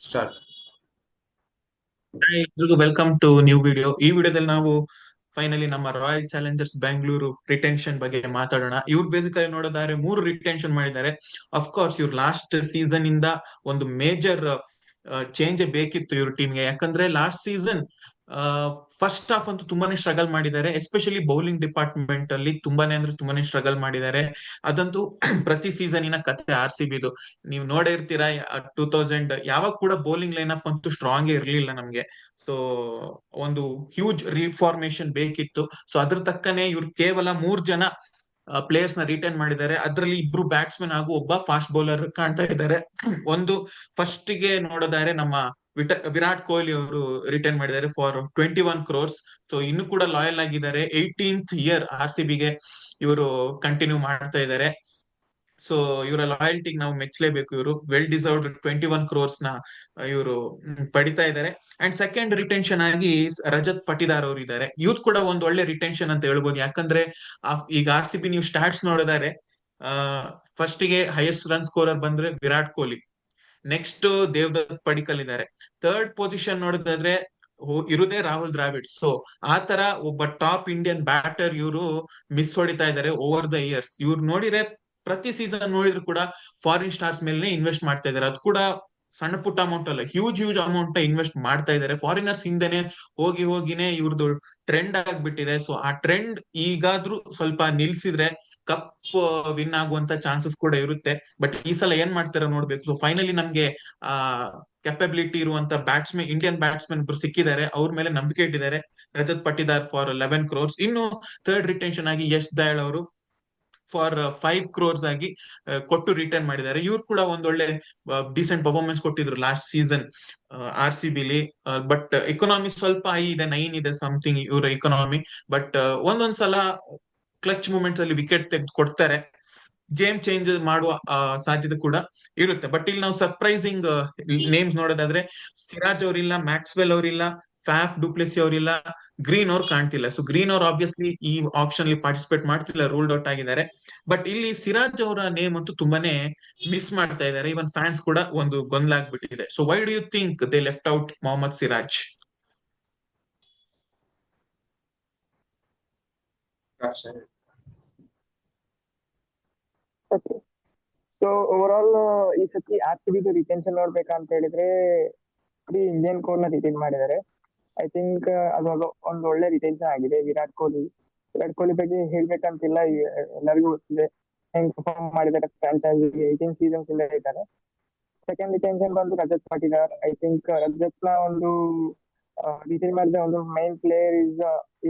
Start ಎಲ್ರಿಗೂ welcome to new video ಈ ವಿಡಿಯೋದಲ್ಲಿ ನಾವು ಫೈನಲಿ ನಮ್ಮ ರಾಯಲ್ ಚಾಲೆಂಜರ್ಸ್ ಬೆಂಗಳೂರು ರಿಟೆನ್ಷನ್ ಬಗ್ಗೆ ಮಾತಾಡೋಣ. ಇವ್ರು ಬೇಸಿಕಲಿ ನೋಡೋದಾದ್ರೆ ಮೂರು ರಿಟೆನ್ಷನ್ ಮಾಡಿದ್ದಾರೆ. ಅಫ್ಕೋರ್ಸ್ ಇವ್ರು ಲಾಸ್ಟ್ ಸೀಸನ್ ಇಂದ ಒಂದು ಮೇಜರ್ ಚೇಂಜ್ ಬೇಕಿತ್ತು ಇವ್ರ ಟೀಮ್ಗೆ ಯಾಕಂದ್ರೆ ಲಾಸ್ಟ್ ಸೀಸನ್ ಫಸ್ಟ್ ಹಾಫ್ ಅಂತೂ ತುಂಬಾನೇ ಸ್ಟ್ರಗಲ್ ಮಾಡಿದ್ದಾರೆ. ಎಸ್ಪೆಷಲಿ ಬೌಲಿಂಗ್ ಡಿಪಾರ್ಟ್ಮೆಂಟ್ ಅಲ್ಲಿ ತುಂಬಾನೇ ಅಂದ್ರೆ ತುಂಬಾನೇ ಸ್ಟ್ರಗಲ್ ಮಾಡಿದ್ದಾರೆ. ಅದಂತೂ ಪ್ರತಿ ಸೀಸನಿನ ಕತೆ ಆರ್ ಸಿ ಬಿದು ನೀವು ನೋಡೇ ಇರ್ತೀರಾ ಟೂ ತೌಸಂಡ್ ಯಾವಾಗ ಕೂಡ ಬೌಲಿಂಗ್ ಲೈನ್ ಅಪ್ ಅಂತೂ ಸ್ಟ್ರಾಂಗ್ ಇರ್ಲಿಲ್ಲ ನಮ್ಗೆ. ಸೊ ಒಂದು ಹ್ಯೂಜ್ ರಿಫಾರ್ಮೇಶನ್ ಬೇಕಿತ್ತು. ಸೊ ಅದ್ರ ತಕ್ಕನೆ ಇವ್ರು ಕೇವಲ ಮೂರ್ ಜನ ಪ್ಲೇಯರ್ಸ್ನ ರಿಟರ್ನ್ ಮಾಡಿದ್ದಾರೆ. ಅದರಲ್ಲಿ ಇಬ್ರು ಬ್ಯಾಟ್ಸ್ಮನ್ ಹಾಗೂ ಒಬ್ಬ ಫಾಸ್ಟ್ ಬೌಲರ್ ಕಾಣ್ತಾ ಇದ್ದಾರೆ. ಒಂದು ಫಸ್ಟ್ಗೆ ನೋಡೋದಾದ್ರೆ ನಮ್ಮ ವಿಟ, ವಿರಾಟ್ ಕೊಹ್ಲಿ ಅವರು ರಿಟರ್ನ್ ಮಾಡಿದ್ದಾರೆ for twenty one crores so ಇನ್ನು ಕೂಡ ಲಾಯಲ್ ಆಗಿದ್ದಾರೆ. ಏಯ್ಟೀನ್ತ್ ಇಯರ್ ಆರ್ ಸಿ ಬಿಗೆ ಇವರು ಕಂಟಿನ್ಯೂ ಮಾಡ್ತಾ ಇದ್ದಾರೆ. ಸೊ ಇವರ ಲಾಯಲ್ಟಿಗೆ ನಾವು ಮೆಚ್ಚಲೇಬೇಕು ಇವರು. ವೆಲ್ ಡಿಸರ್ವ್ಡ್ ಟ್ವೆಂಟಿ ಒನ್ ಕ್ರೋರ್ಸ್ನ ಇವರು ಪಡಿತಾ ಇದ್ದಾರೆ. ಅಂಡ್ ಸೆಕೆಂಡ್ ರಿಟೆನ್ಷನ್ ಆಗಿ ರಜತ್ ಪಟಿದಾರ್ ಅವರು ಇದ್ದಾರೆ. ಇವ್ರು ಕೂಡ ಒಂದ್ ಒಳ್ಳೆ ರಿಟೆನ್ಷನ್ ಅಂತ ಹೇಳ್ಬೋದು. ಯಾಕಂದ್ರೆ ಈಗ ಆರ್ ಸಿ ಬಿ ನೀವು ಸ್ಟಾರ್ಟ್ಸ್ ನೋಡಿದಾರೆ ಫಸ್ಟ್ಗೆ ಹೈಯೆಸ್ಟ್ ರನ್ ಸ್ಕೋರರ್ ಬಂದ್ರೆ ವಿರಾಟ್ ಕೊಹ್ಲಿ. ನೆಕ್ಸ್ಟ್ ದೇವದತ್ ಪಡಿಕಲ್ ಇದ್ದಾರೆ ಥರ್ಡ್ ಪೊಸಿಷನ್ ನೋಡಿದ್ರೆ ಇರುದೇ ರಾಹುಲ್ ದ್ರಾವಿಡ್ ಸೊ ಆ ತರ ಒಬ್ಬ ಟಾಪ್ ಇಂಡಿಯನ್ ಬ್ಯಾಟರ್ ಇವರು ಮಿಸ್ ಹೊಡಿತಾ ಇದ್ದಾರೆ ಓವರ್ ದ ಇಯರ್ಸ್ ಇವ್ರು ನೋಡಿದ್ರೆ ಪ್ರತಿ ಸೀಸನ್ ನೋಡಿದ್ರು ಕೂಡ ಫಾರಿನ್ ಸ್ಟಾರ್ಸ್ ಮೇಲೆ ಇನ್ವೆಸ್ಟ್ ಮಾಡ್ತಾ ಇದ್ದಾರೆ ಅದು ಕೂಡ ಸಣ್ಣ ಪುಟ್ಟ ಅಮೌಂಟ್ ಅಲ್ಲ ಹ್ಯೂಜ್ ಹ್ಯೂಜ್ ಅಮೌಂಟ್ ಇನ್ವೆಸ್ಟ್ ಮಾಡ್ತಾ ಇದ್ದಾರೆ ಫಾರಿನರ್ಸ್ ಹಿಂದೆನೆ ಹೋಗಿ ಹೋಗಿನೇ ಇವ್ರದ್ದು ಟ್ರೆಂಡ್ ಆಗ್ಬಿಟ್ಟಿದೆ. ಸೊ ಆ ಟ್ರೆಂಡ್ ಈಗಾದ್ರೂ ಸ್ವಲ್ಪ ನಿಲ್ಸಿದ್ರೆ ಕಪ್ ವಿನ್ ಆಗುವಂತ ಚಾನ್ಸಸ್ ಕೂಡ ಇರುತ್ತೆ. ಬಟ್ ಈ ಸಲ ಏನ್ ಮಾಡ್ತಾರ ನೋಡ್ಬೇಕು? ಸೊ ಫೈನಲಿ ನಮ್ಗೆ, ಆ ಕೆಪಬಿಲಿಟಿ ಇರುವಂತ ಬ್ಯಾಟ್ಸ್ಮನ್ ಇಂಡಿಯನ್ ಬ್ಯಾಟ್ಸ್ಮನ್ ಇಬ್ರು ಸಿಕ್ಕಿದ್ದಾರೆ. ಅವ್ರ ಮೇಲೆ ನಂಬಿಕೆ ಇಟ್ಟಿದ್ದಾರೆ. Rajat Patidar for eleven crores ಇನ್ನು ಥರ್ಡ್ ರಿಟೆನ್ಷನ್ ಆಗಿ ಯಶ್ ದಯಾಳ್ ಅವರು ಫಾರ್ ಫೈವ್ ಕ್ರೋರ್ಸ್ ಆಗಿ ಕೊಟ್ಟು ರಿಟರ್ನ್ ಮಾಡಿದ್ದಾರೆ. ಇವ್ರು ಕೂಡ ಒಂದೊಳ್ಳೆ ಡಿಸೆಂಟ್ ಪರ್ಫಾರ್ಮೆನ್ಸ್ ಕೊಟ್ಟಿದ್ರು ಲಾಸ್ಟ್ ಸೀಸನ್ ಆರ್ ಸಿ ಬಿಲಿ ಬಟ್ ಎಕನಾಮಿ ಸ್ವಲ್ಪ ಐ ಇದೆ ನೈನ್ ಇದೆ ಸಮಥಿಂಗ್ ಇವರ ಎಕನಾಮಿ ಬಟ್ ಒಂದೊಂದ್ಸಲ ಕ್ಲಚ್ ಮೂಮೆಂಟ್ಸ್ ಅಲ್ಲಿ ವಿಕೆಟ್ ತೆಗೆದು ಕೊಡ್ತಾರೆ. ಗೇಮ್ ಚೇಂಜ್ ಮಾಡುವ ಸಾಧ್ಯತೆ ಕೂಡ ಇರುತ್ತೆ. ಬಟ್ ಇಲ್ಲಿ ನಾವು ಸರ್ಪ್ರೈಸಿಂಗ್ ನೇಮ್ಸ್ ನೋಡೋದಾದ್ರೆ ಸಿರಾಜ್ ಅವರಿಲ್ಲ ಮ್ಯಾಕ್ಸ್ವೆಲ್ ಅವರಿಲ್ಲ ಫ್ಯಾಫ್ ಡುಪ್ಲೆಸಿ ಅವರಿಲ್ಲ ಗ್ರೀನ್ ಅವ್ರು ಕಾಣ್ತಿಲ್ಲ. ಸೊ ಗ್ರೀನ್ ಅವ್ರು ಆಬ್ವಿಯಸ್ಲಿ ಈ ಆಪ್ಷನ್ ಅಲ್ಲಿ ಪಾರ್ಟಿಸಿಪೇಟ್ ಮಾಡ್ತಿಲ್ಲ ರೂಲ್ಡ್ ಔಟ್ ಆಗಿದ್ದಾರೆ. ಬಟ್ ಇಲ್ಲಿ ಸಿರಾಜ್ ಅವರ ನೇಮ್ ಅಂತೂ ತುಂಬಾನೇ ಮಿಸ್ ಮಾಡ್ತಾ ಇದ್ದಾರೆ. ಇವನ್ ಫ್ಯಾನ್ಸ್ ಕೂಡ ಒಂದು ಗೊಂದಲ ಆಗ್ಬಿಟ್ಟಿದೆ so why do you think they left out Mohammed Siraj okay so over all ಈ ಸತಿ ಆರ್ ಸಿ ಬಿದು ರಿಟೆನ್ಷನ್ ನೋಡ್ಬೇಕಂತ ಹೇಳಿದ್ರೆ ಬರೀ ಇಂಡಿಯನ್ ಕೋರ್ನ ರಿಟೈನ್ ಮಾಡಿದ್ದಾರೆ. ಐ ಥಿಂಕ್ ಅದು ಒಂದು ಒಳ್ಳೆ ರಿಟೆನ್ಷನ್ ಆಗಿದೆ. ವಿರಾಟ್ ಕೊಹ್ಲಿ ವಿರಾಟ್ ಕೊಹ್ಲಿ ಬಗ್ಗೆ ಹೇಳ್ಬೇಕಂತಿಲ್ಲ. ಎಲ್ಲರಿಗೂ ಗೊತ್ತಿದೆ ಹೆಂಗ್ ಪರ್ಫಾರ್ಮ್ ಮಾಡಿದ್ದಾರೆ ಫ್ರಾಂಚೈಸಿ ಏಯ್ಟೀನ್ ಸೀಸನ್ಸ್ ಇಂದ ಇದ್ದಾರೆ. ಸೆಕೆಂಡ್ ರಿಟೆನ್ಷನ್ ಬಂದು ರಜತ್ ಪಾಟಿದಾರ್ ಐ ಥಿಂಕ್ ರಜತ್ನ ಒಂದು ರಿಟೈನ್ ಮಾಡಿದ ಒಂದು main player is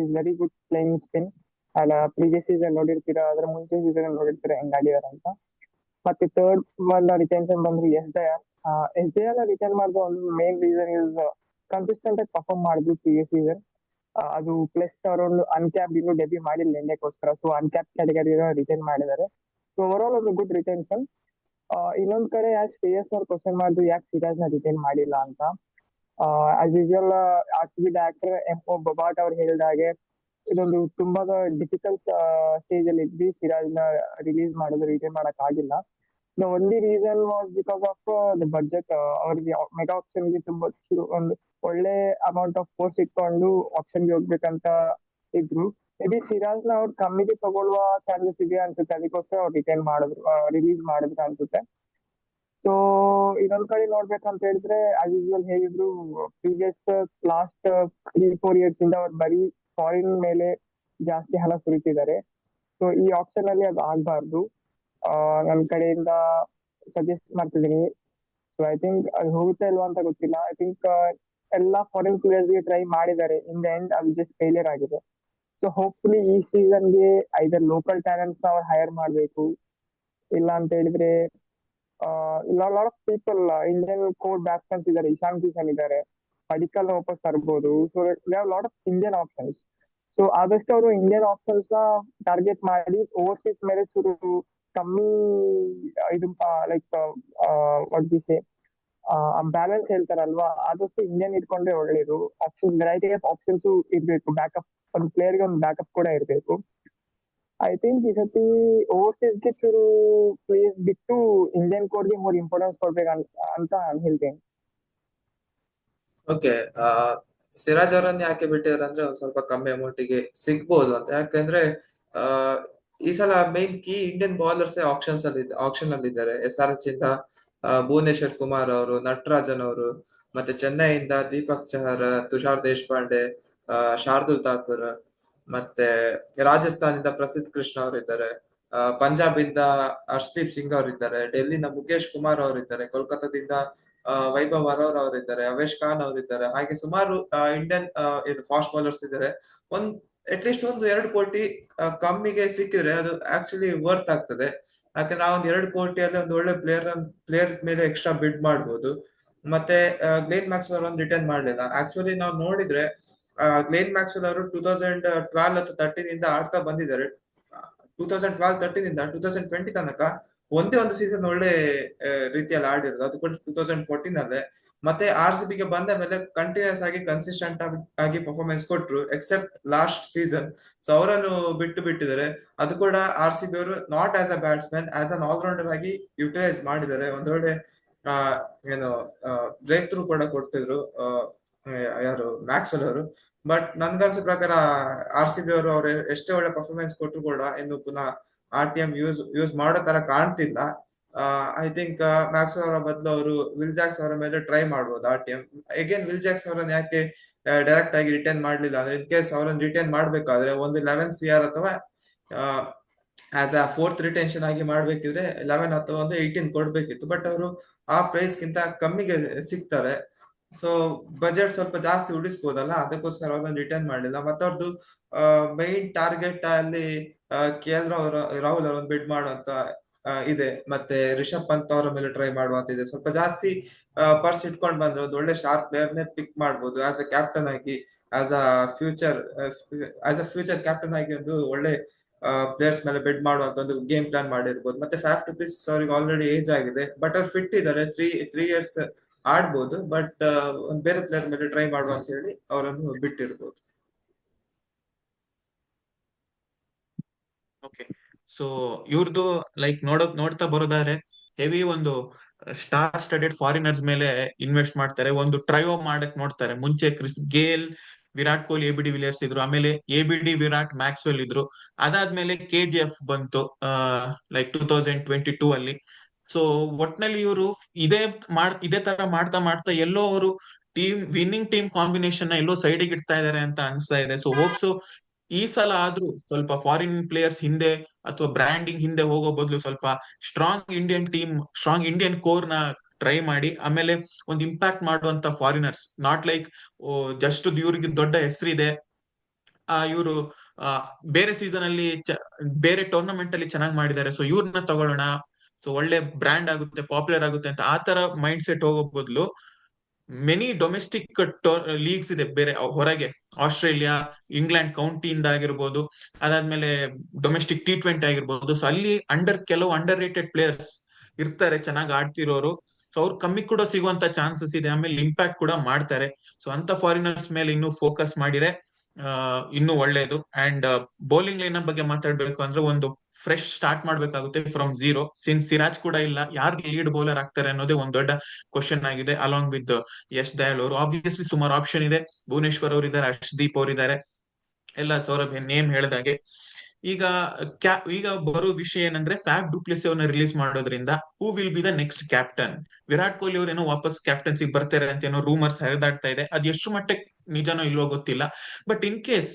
is very good playing spin ಅಲ್ಲ ಪ್ರೀವಿಯಸ್ ಸೀಸನ್ ನೋಡಿರ್ತೀರಾ ಅದ್ರ ಮುಂಚೆ ಸೀಸನ್ ನೋಡಿರ್ತೀರಾ ಹೆಂಗ್ ಆಡಿದಾರೆ ಅಂತ. ಮತ್ತೆ ಥರ್ಡ್ ಒನ್ ರಿಟೆನ್ಷನ್ ಬಂದ್ರೆ S Dayal S Dayal return ಮಾಡಿದ ಒಂದು ಮೇನ್ ರೀಸನ್ ಇಸ್ ಕನ್ಸಿಸ್ಟೆಂಟ್ ಆಗಿ ಪರ್ಫಾರ್ಮ್ ಮಾಡಿದ್ರು ಪ್ರೀವಿಯಸ್ ಸೀಸನ್ ಅದು ಪ್ಲಸ್ ಅವರೊಂದು ಅನ್ಕ್ಯಾಪ್ ಇನ್ನು ಡೆಬ್ಯೂ ಮಾಡಿಲ್ಲ ಇಂಡಿಯಾಕ್ಕೋಸ್ಕರ ಸೊ ಅನ್ಕ್ಯಾಪ್ ಕ್ಯಾಟಗರಿ ರಿಟರ್ನ್ ಮಾಡಿದ್ದಾರೆ. ಸೊ ಓವರ್ ಆಲ್ ಒಂದು ಗುಡ್ ರಿಟೆನ್ಷನ್ ಇನ್ನೊಂದ್ ಕಡೆ ಯಾಕೆ ಶ್ರೇಯಸ್ ಅವ್ರು ಕ್ವಶನ್ ಮಾಡಿದ್ರು ಯಾಕೆ ಸಿರಾಜ್ನ ರಿಟೈನ್ ಮಾಡಿಲ್ಲ ಅಂತ. As usual R C B director M O Bobat ಅವ್ರು ಹೇಳಿದ ಹಾಗೆ ಇದೊಂದು ತುಂಬಾ ಡಿಫಿಕಲ್ಟ್ ಸ್ಟೇಜ್ ಅಲ್ಲಿ ಇದ್ವಿ. ಸಿರಾಜ್ನ ರಿಲೀಸ್ ಮಾಡಿದ್ರು. ಇದೇ ಮಾಡಕ್ ಆಗಿಲ್ಲ. The only reason was because of the budget ಅವ್ರಿಗೆ ಮೆಗಾ ಆಪ್ಷನ್ಗೆ ತುಂಬಾ ಒಂದು ಒಳ್ಳೆ ಅಮೌಂಟ್ ಆಫ್ ಫೋರ್ಸ್ ಇಟ್ಕೊಂಡು ಆಪ್ಷನ್ಗೆ ಹೋಗ್ಬೇಕಂತ ಇದ್ರು. ಮೇ ಬಿ ಸಿರಾಜ್ನ ಅವ್ರು ಕಮ್ಮಿಗೆ ತಗೊಳ್ಳುವ ಚಾನ್ಸಸ್ ಇದೆ ಅನ್ಸುತ್ತೆ. ಅದಕ್ಕೋಸ್ಕರ ಅವ್ರು ರಿಟೈನ್ ಮಾಡಿದ್ರು ರಿಲೀಸ್ ಮಾಡಿದ್ರು ಅನ್ಸುತ್ತೆ. ಸೊ ಇನ್ನೊಂದ್ ಕಡೆ ನೋಡ್ಬೇಕಂತ ಹೇಳಿದ್ರೆ ಆಸ್ ಯೂಶುವಲ್ ಹೇಳಿದ್ರು previous last three four years ಇಂದ ಅವ್ರು ಬರೀ ಫಾರಿನ್ ಮೇಲೆ ಜಾಸ್ತಿ ಹಣ ಸುರಿತಿದ್ದಾರೆ. ಸೊ ಈ ಆಪ್ಷನ್ ಅಲ್ಲಿ ಅದು ಆಗ್ಬಾರ್ದು. ನನ್ನ ಕಡೆಯಿಂದ ಸಜೆಸ್ಟ್ ಮಾಡ್ತಿದ್ದೀನಿ. ಸೊ ಐ ಥಿಂಕ್ ಅದು ಹೋಗುತ್ತೆ ಇಲ್ವಾ ಅಂತ ಗೊತ್ತಿಲ್ಲ. ಐ ಥಿಂಕ್ ಎಲ್ಲಾ ಫಾರಿನ್ ಪ್ಲೇಯರ್ಸ್ಗೆ ಟ್ರೈ ಮಾಡಿದ್ದಾರೆ. ಇನ್ ದ ಎಂಡ್ ಅದು ಜಸ್ಟ್ ಫೇಲಿಯರ್ ಆಗಿದೆ. ಸೊ ಹೋಪ್ಫುಲಿ ಈ ಸೀಸನ್ಗೆ ಐದರ್ ಲೋಕಲ್ ಟ್ಯಾಲೆಂಟ್ಸ್ ಅವ್ರು ಹೈರ್ ಮಾಡ್ಬೇಕು. ಇಲ್ಲ ಅಂತ ಹೇಳಿದ್ರೆ lot of people Indian core batsmans ಇದ್ದಾರೆ. ಇಶಾನ್ ಕಿಶನ್ ಇದ್ದಾರೆ. ಪಡಿಕಲ್ ವಾಪಸ್ ತರ್ಬೋದು. So lot of Indian options so ಆದಷ್ಟು ಅವರು ಇಂಡಿಯನ್ ಆಪ್ಷನ್ಸ್ನ ಟಾರ್ಗೆಟ್ ಮಾಡಿ ಓವರ್ಸೀಸ್ ಮೇಲೆ ಚೂರು ಕಮ್ಮಿ ಇದು like what we say balance ಹೇಳ್ತಾರಲ್ವಾ? ಆದಷ್ಟು ಇಂಡಿಯನ್ ಇಟ್ಕೊಂಡ್ರೆ ಒಳ್ಳೇದು. ಆಪ್ಷನ್ ವೆರೈಟಿ ಆಫ್ ಆಪ್ಷನ್ಸ್ ಇರ್ಬೇಕು. ಬ್ಯಾಕಪ್ ಒಂದು ಪ್ಲೇಯರ್ಗೆ ಒಂದು ಬ್ಯಾಕಪ್ ಕೂಡ ಇರಬೇಕು. ಐ ಥಿಂಕ್ ಈ ಸತಿ ಓವರ್ಸೀಸ್ಗೆ ಚೂರು ಪ್ಲೇಸ್ ಬಿಟ್ಟು ಇಂಡಿಯನ್ ಕೋರ್ಗೆ ಮೋರ್ ಇಂಪಾರ್ಟೆನ್ಸ್ ಕೊಡ್ಬೇಕು ಅಂತ ಹೇಳ್ತೇನೆ. ಓಕೆ ಸಿರಾಜ್ ಅವರನ್ನ ಯಾಕೆ ಬಿಟ್ಟಿದ್ದಾರೆ ಒಂದ್ ಸ್ವಲ್ಪ ಕಮ್ಮಿ ಅಮೌಂಟಿಗೆ ಸಿಗ್ಬೋದು ಅಂತ. ಯಾಕಂದ್ರೆ ಆ ಈ ಸಲ main key Indian bowlers options ಅಲ್ಲಿ ಆಪ್ಷನ್ ಅಲ್ಲಿ ಇದ್ದಾರೆ. ಎಸ್ ಆರ್ ಎಚ್ ಇಂದ ಆ, ಭುವನೇಶ್ವರ್ ಕುಮಾರ್ ಅವರು ನಟರಾಜನ್ ಅವರು ಮತ್ತೆ ಚೆನ್ನೈಯಿಂದ ದೀಪಕ್ ಚಹರ್ ತುಷಾರ್ ದೇಶಪಾಂಡೆ ಆ, ಶಾರ್ದುಲ್ ಠಾಕೂರ್ ಮತ್ತೆ ರಾಜಸ್ಥಾನದಿಂದ ಪ್ರಸಿದ್ಧ ಕೃಷ್ಣ ಅವರು ಇದ್ದಾರೆ. ಆ, ಪಂಜಾಬ್ ಇಂದ ಹರ್ಷದೀಪ್ ಸಿಂಗ್ ಅವರು ಇದ್ದಾರೆ ಡೆಲ್ಲಿನ ಮುಖೇಶ್ ಕುಮಾರ್ ಅವರು ಇದ್ದಾರೆ ಕೋಲ್ಕತ್ತಾದಿಂದ ಆ, ವೈಭವ್ ಅರೋರ್ ಅವರು ಇದ್ದಾರೆ ಅವೇಶ್ ಖಾನ್ ಅವರು ಇದ್ದಾರೆ ಹಾಗೆ ಸುಮಾರು ಇಂಡಿಯನ್ ಏನು ಫಾಸ್ಟ್ ಬೌಲರ್ಸ್ ಇದ್ದಾರೆ. ಒಂದ್ ಅಟ್ಲೀಸ್ಟ್ ಒಂದು ಎರಡು ಕೋಟಿ ಕಮ್ಮಿಗೆ ಸಿಕ್ಕಿದ್ರೆ ಅದು ಆಕ್ಚುಲಿ ವರ್ತ್ ಆಗ್ತದೆ. ಯಾಕಂದ್ರೆ ಆ ಒಂದ್ ಎರಡು ಕೋಟಿಯಲ್ಲಿ ಒಂದು ಒಳ್ಳೆ ಪ್ಲೇಯರ್ ಪ್ಲೇಯರ್ ಮೇಲೆ ಎಕ್ಸ್ಟ್ರಾ ಬಿಡ್ ಮಾಡ್ಬೋದು. ಮತ್ತೆ ಗ್ಲೇನ್ ಮ್ಯಾಕ್ಸ್ವೆಲ್ ಒಂದು ರಿಟರ್ನ್ ಮಾಡ್ಲಿಲ್ಲ. ಆಕ್ಚುಲಿ ನಾವು ನೋಡಿದ್ರೆ ಗ್ಲೇನ್ ಮ್ಯಾಕ್ಸ್ ಅವರು ಟೂ ತೌಸಂಡ್ ಟ್ವೆಲ್ ಅಥವಾ ತರ್ಟೀನ್ ಆಡ್ತಾ ಬಂದಿದ್ದಾರೆ. Two thousand twelve thirteen two thousand twenty ತನಕ ಒಂದೇ ಒಂದು ಸೀಸನ್ ಒಳ್ಳೆ ರೀತಿಯಲ್ಲಿ ಆಡಿರೋದು. ಅದು ಕೂಡ ಟೂ ತೌಸಂಡ್ ಫೋರ್ಟೀನ್ ಅಲ್ಲೇ. ಮತ್ತೆ ಆರ್ ಸಿ ಬಿಗೆ ಬಂದ ಮೇಲೆ ಕಂಟಿನ್ಯೂಸ್ ಆಗಿ ಕನ್ಸಿಸ್ಟೆಂಟ್ ಆಗಿ ಪರ್ಫಾರ್ಮೆನ್ಸ್ ಕೊಟ್ರು ಎಕ್ಸೆಪ್ಟ್ ಲಾಸ್ಟ್ ಸೀಸನ್ ಸೊ ಅವರನ್ನು ಬಿಟ್ಟು ಬಿಟ್ಟಿದ್ದಾರೆ. ಅದು ಕೂಡ ಆರ್ ಸಿ ಬಿ ಅವರು not as a batsman as an allrounder ಆಗಿ ಯುಟಿಲೈಸ್ ಮಾಡಿದ್ದಾರೆ. ಒಂದೊಳ್ಳೆ ಏನು ಬ್ರೇಕ್ ಥ್ರೂ ಕೂಡ ಕೊಡ್ತಿದ್ರು ಯಾರು ಮ್ಯಾಕ್ಸ್ವೆಲ್ ಅವರು. ಬಟ್ ನನ್ಗನ್ಸೋ ಪ್ರಕಾರ ಆರ್ ಸಿ ಬಿ ಅವರು ಅವ್ರು ಎಷ್ಟೇ ಒಳ್ಳೆ ಪರ್ಫಾರ್ಮೆನ್ಸ್ ಕೊಟ್ಟರು ಕೂಡ ಇನ್ನು ಪುನಃ R T M use use ಮಾಡೋ ತರ ಕಾಣ್ತಿಲ್ಲ. ಐ ಥಿಂಕ್ ಮ್ಯಾಕ್ಸ್ ಅವರ ಬದಲು ಅವರು ವಿಲ್ ಜಾಕ್ಸ್ ಅವರ ಮೇಲೆ ಟ್ರೈ ಮಾಡ್ಬೋದು R T M again Will Jacks ಅವರನ್ನ ಯಾಕೆ ಡೈರೆಕ್ಟ್ ಆಗಿ ರಿಟರ್ನ್ ಮಾಡಲಿಲ್ಲ ಅಂದ್ರೆ ಇನ್ ಕೇಸ್ ಅವರನ್ನ ರಿಟರ್ನ್ ಮಾಡ್ಬೇಕಾದ್ರೆ ಒಂದು ಲೆವೆನ್ ಸಿ ಆರ್ ಅಥವಾ ಆಸ್ ಅ ಫೋರ್ತ್ ರಿಟೆನ್ಷನ್ ಆಗಿ ಮಾಡ್ಬೇಕಿದ್ರೆ ಲೆವೆನ್ ಅಥವಾ ಒಂದು ಏಯ್ಟೀನ್ ಕೊಡ್ಬೇಕಿತ್ತು. ಬಟ್ ಅವರು ಆ ಪ್ರೈಸ್ ಗಿಂತ ಕಮ್ಮಿಗೆ ಸಿಗ್ತಾರೆ. ಸೊ ಬಜೆಟ್ ಸ್ವಲ್ಪ ಜಾಸ್ತಿ ಉಳಿಸ್ಬೋದಲ್ಲ, ಅದಕ್ಕೋಸ್ಕರ ಅವ್ರನ್ನ ರಿಟರ್ನ್ ಮಾಡಲಿಲ್ಲ. ಮತ್ತವ್ರದ್ದು ಮೈನ್ ಟಾರ್ಗೆಟ್ ಅಲ್ಲಿ ಕೆ ಅವರ, ರಾಹುಲ್ ರಾಹುಲ್ ಅವರನ್ನು ಬಿಡ್ ಮಾಡುವಂತ ಇದೆ. ಮತ್ತೆ ರಿಷಬ್ ಪಂತ್ ಅವರ ಮೇಲೆ ಟ್ರೈ ಮಾಡುವಂತ ಇದೆ. ಸ್ವಲ್ಪ ಜಾಸ್ತಿ ಪರ್ಸ್ ಇಟ್ಕೊಂಡು ಬಂದ್ರೆ ಒಂದು ಒಳ್ಳೆ ಸ್ಟಾರ್ ಪ್ಲೇಯರ್ನೇ ಪಿಕ್ ಮಾಡ್ಬೋದು. ಆಸ್ ಅ ಕ್ಯಾಪ್ಟನ್ ಆಗಿ as a future as a future captain ಆಗಿ ಒಂದು ಒಳ್ಳೆ ಪ್ಲೇಯರ್ಸ್ ಮೇಲೆ ಬೆಡ್ ಮಾಡುವಂತ ಒಂದು ಗೇಮ್ ಪ್ಲಾನ್ ಮಾಡಿರ್ಬೋದು. ಮತ್ತೆ ಫ್ಯಾಫ್ ಟು ಪ್ಲೀಸ್ ಅವ್ರಿಗೆ ಆಲ್ರೆಡಿ ಏಜ್ ಆಗಿದೆ. ಬಟ್ ಅವ್ರು ಫಿಟ್ ಇದ್ದಾರೆ ತ್ರೀ ತ್ರೀ ಇಯರ್ಸ್ ಆಡ್ಬೋದು ಬಟ್ ಒಂದು ಬೇರೆ ಪ್ಲೇಯರ್ ಮೇಲೆ ಟ್ರೈ ಮಾಡುವ ಅಂತ ಹೇಳಿ ಅವರನ್ನು ಬಿಟ್ಟಿರ್ಬೋದು. ಓಕೆ ಸೊ ಇವ್ರದ್ದು ಲೈಕ್ ನೋಡೋ ನೋಡ್ತಾ ಬರೋದಾದ್ರೆ ಹೆವಿ ಒಂದು ಸ್ಟಾರ್ ಸ್ಟಡೆಡ್ ಫಾರಿನರ್ಸ್ ಮೇಲೆ ಇನ್ವೆಸ್ಟ್ ಮಾಡ್ತಾರೆ. ಒಂದು ಟ್ರಯೋ ಮಾಡಕ್ ನೋಡ್ತಾರೆ. ಮುಂಚೆ Chris Gayle Virat Kohli A B de Villiers ಇದ್ರು. ಆಮೇಲೆ A B D Virat Maxwell ಇದ್ರು. ಅದಾದ್ಮೇಲೆ ಕೆ ಜಿ ಎಫ್ ಬಂತು like two thousand twenty two ಅಲ್ಲಿ. ಸೊ ಒಟ್ನಲ್ಲಿ ಇವರು ಇದೇ ಮಾಡ್, ಇದೇ ತರ ಮಾಡ್ತಾ ಮಾಡ್ತಾ ಎಲ್ಲೋ ಅವರು ಟೀಮ್ ವಿನ್ನಿಂಗ್ ಟೀಮ್ ಕಾಂಬಿನೇಷನ್ ಎಲ್ಲೋ ಸೈಡಿಗೆ ಇಡ್ತಾ ಇದಾರೆ ಅಂತ ಅನ್ಸ್ತಾ ಇದೆ. ಸೊ ಹೋಪ್ಸು ಈ ಸಲ ಆದ್ರೂ ಸ್ವಲ್ಪ ಫಾರಿನ್ ಪ್ಲೇಯರ್ಸ್ ಹಿಂದೆ ಅಥವಾ ಬ್ರ್ಯಾಂಡಿಂಗ್ ಹಿಂದೆ ಹೋಗೋ ಬದಲು ಸ್ವಲ್ಪ strong Indian team strong Indian ಕೋರ್ನ try ಮಾಡಿ, ಆಮೇಲೆ ಒಂದು ಇಂಪ್ಯಾಕ್ಟ್ ಮಾಡುವಂತ ಫಾರಿನರ್ಸ್ ನಾಟ್ ಲೈಕ್ ಜಸ್ಟ್ ಇವ್ರಿಗೆ ದೊಡ್ಡ ಹೆಸರಿದೆ. ಆ, ಇವರು ಬೇರೆ ಸೀಸನ್ ಅಲ್ಲಿ ಬೇರೆ ಟೂರ್ನಮೆಂಟ್ ಅಲ್ಲಿ ಚೆನ್ನಾಗಿ ಮಾಡಿದ್ದಾರೆ. ಸೊ ಇವ್ರನ್ನ ತಗೊಳ್ಳೋಣ. ಸೊ ಒಳ್ಳೆ ಬ್ರ್ಯಾಂಡ್ ಆಗುತ್ತೆ ಪಾಪ್ಯುಲರ್ ಆಗುತ್ತೆ ಅಂತ ಆ ತರ ಮೈಂಡ್ ಸೆಟ್ ಹೋಗೋ ಬದಲು ಮೆನಿ ಡೊಮೆಸ್ಟಿಕ್ ಲೀಗ್ಸ್ ಇದೆ ಬೇರೆ ಹೊರಗೆ. ಆಸ್ಟ್ರೇಲಿಯಾ ಇಂಗ್ಲೆಂಡ್ ಕೌಂಟಿಯಿಂದ ಆಗಿರ್ಬೋದು, ಅದಾದ್ಮೇಲೆ ಡೊಮೆಸ್ಟಿಕ್ ಟಿ ಟ್ವೆಂಟಿ ಆಗಿರ್ಬೋದು. ಸೊ ಅಲ್ಲಿ ಅಂಡರ್ ಕೆಲವು ಅಂಡರ್ ರೇಟೆಡ್ ಪ್ಲೇಯರ್ಸ್ ಇರ್ತಾರೆ, ಚೆನ್ನಾಗಿ ಆಡ್ತಿರೋರು. ಸೊ ಅವ್ರು ಕಮ್ಮಿ ಕೂಡ ಸಿಗುವಂತ ಚಾನ್ಸಸ್ ಇದೆ, ಆಮೇಲೆ ಇಂಪ್ಯಾಕ್ಟ್ ಕೂಡ ಮಾಡ್ತಾರೆ. ಸೊ ಅಂತ ಫಾರಿನರ್ಸ್ ಮೇಲೆ ಇನ್ನೂ ಫೋಕಸ್ ಮಾಡಿದ್ರೆ ಇನ್ನೂ ಒಳ್ಳೇದು. ಅಂಡ್ ಬೌಲಿಂಗ್ ಲೈನ್ ಬಗ್ಗೆ ಮಾತಾಡ್ಬೇಕು ಅಂದ್ರೆ ಒಂದು ಫ್ರೆಶ್ ಸ್ಟಾರ್ಟ್ ಮಾಡ್ಬೇಕಾಗುತ್ತೆ ಫ್ರಮ್ ಝೀರೋ ಸಿನ್ಸ್ ಸಿರಾಜ್ ಕೂಡ ಇಲ್ಲ, ಯಾರಿಗೆ ಲೀಡ್ ಬೌಲರ್ ಆಗ್ತಾರೆ ಅನ್ನೋದೇ ಒಂದ್ ದೊಡ್ಡ ಕ್ವಶನ್ ಆಗಿದೆ ಅಲಾಂಗ್ ವಿತ್ ಯಶ್ ದಯಾಳ್ ಅವರು. ಆಬ್ವಿಯಸ್ಲಿ ಸುಮಾರು ಆಪ್ಷನ್ ಇದೆ. ಭುವನೇಶ್ವರ್ ಅವರು ಇದ್ದಾರೆ, ಹರ್ಷದೀಪ್ ಅವರು ಇದ್ದಾರೆ. ಎಲ್ಲ ಸೌರಭ್ ನೇಮ್ ಹೇಳ್ದಾಗೆ ಈಗ ಕ್ಯಾ, ಈಗ ಬರೋ ವಿಷಯ ಏನಂದ್ರೆ ಫ್ಯಾಬ್ ಡುಪ್ಲಿಸಿ ಅವ್ರನ್ನ ರಿಲೀಸ್ ಮಾಡೋದ್ರಿಂದ who will be the next captain Virat Kohli ಅವ್ರು ಏನೋ ವಾಪಸ್ ಕ್ಯಾಪ್ಟನ್ಸಿಗೆ ಬರ್ತಾರೆ ಅಂತ ಏನೋ ರೂಮರ್ಸ್ ಹರಿದಾಡ್ತಾ ಇದೆ. ಅದ್ ಎಷ್ಟು ಮಟ್ಟಕ್ಕೆ ನಿಜನೋ ಇಲ್ವೋ ಗೊತ್ತಿಲ್ಲ. ಬಟ್ ಇನ್ ಕೇಸ್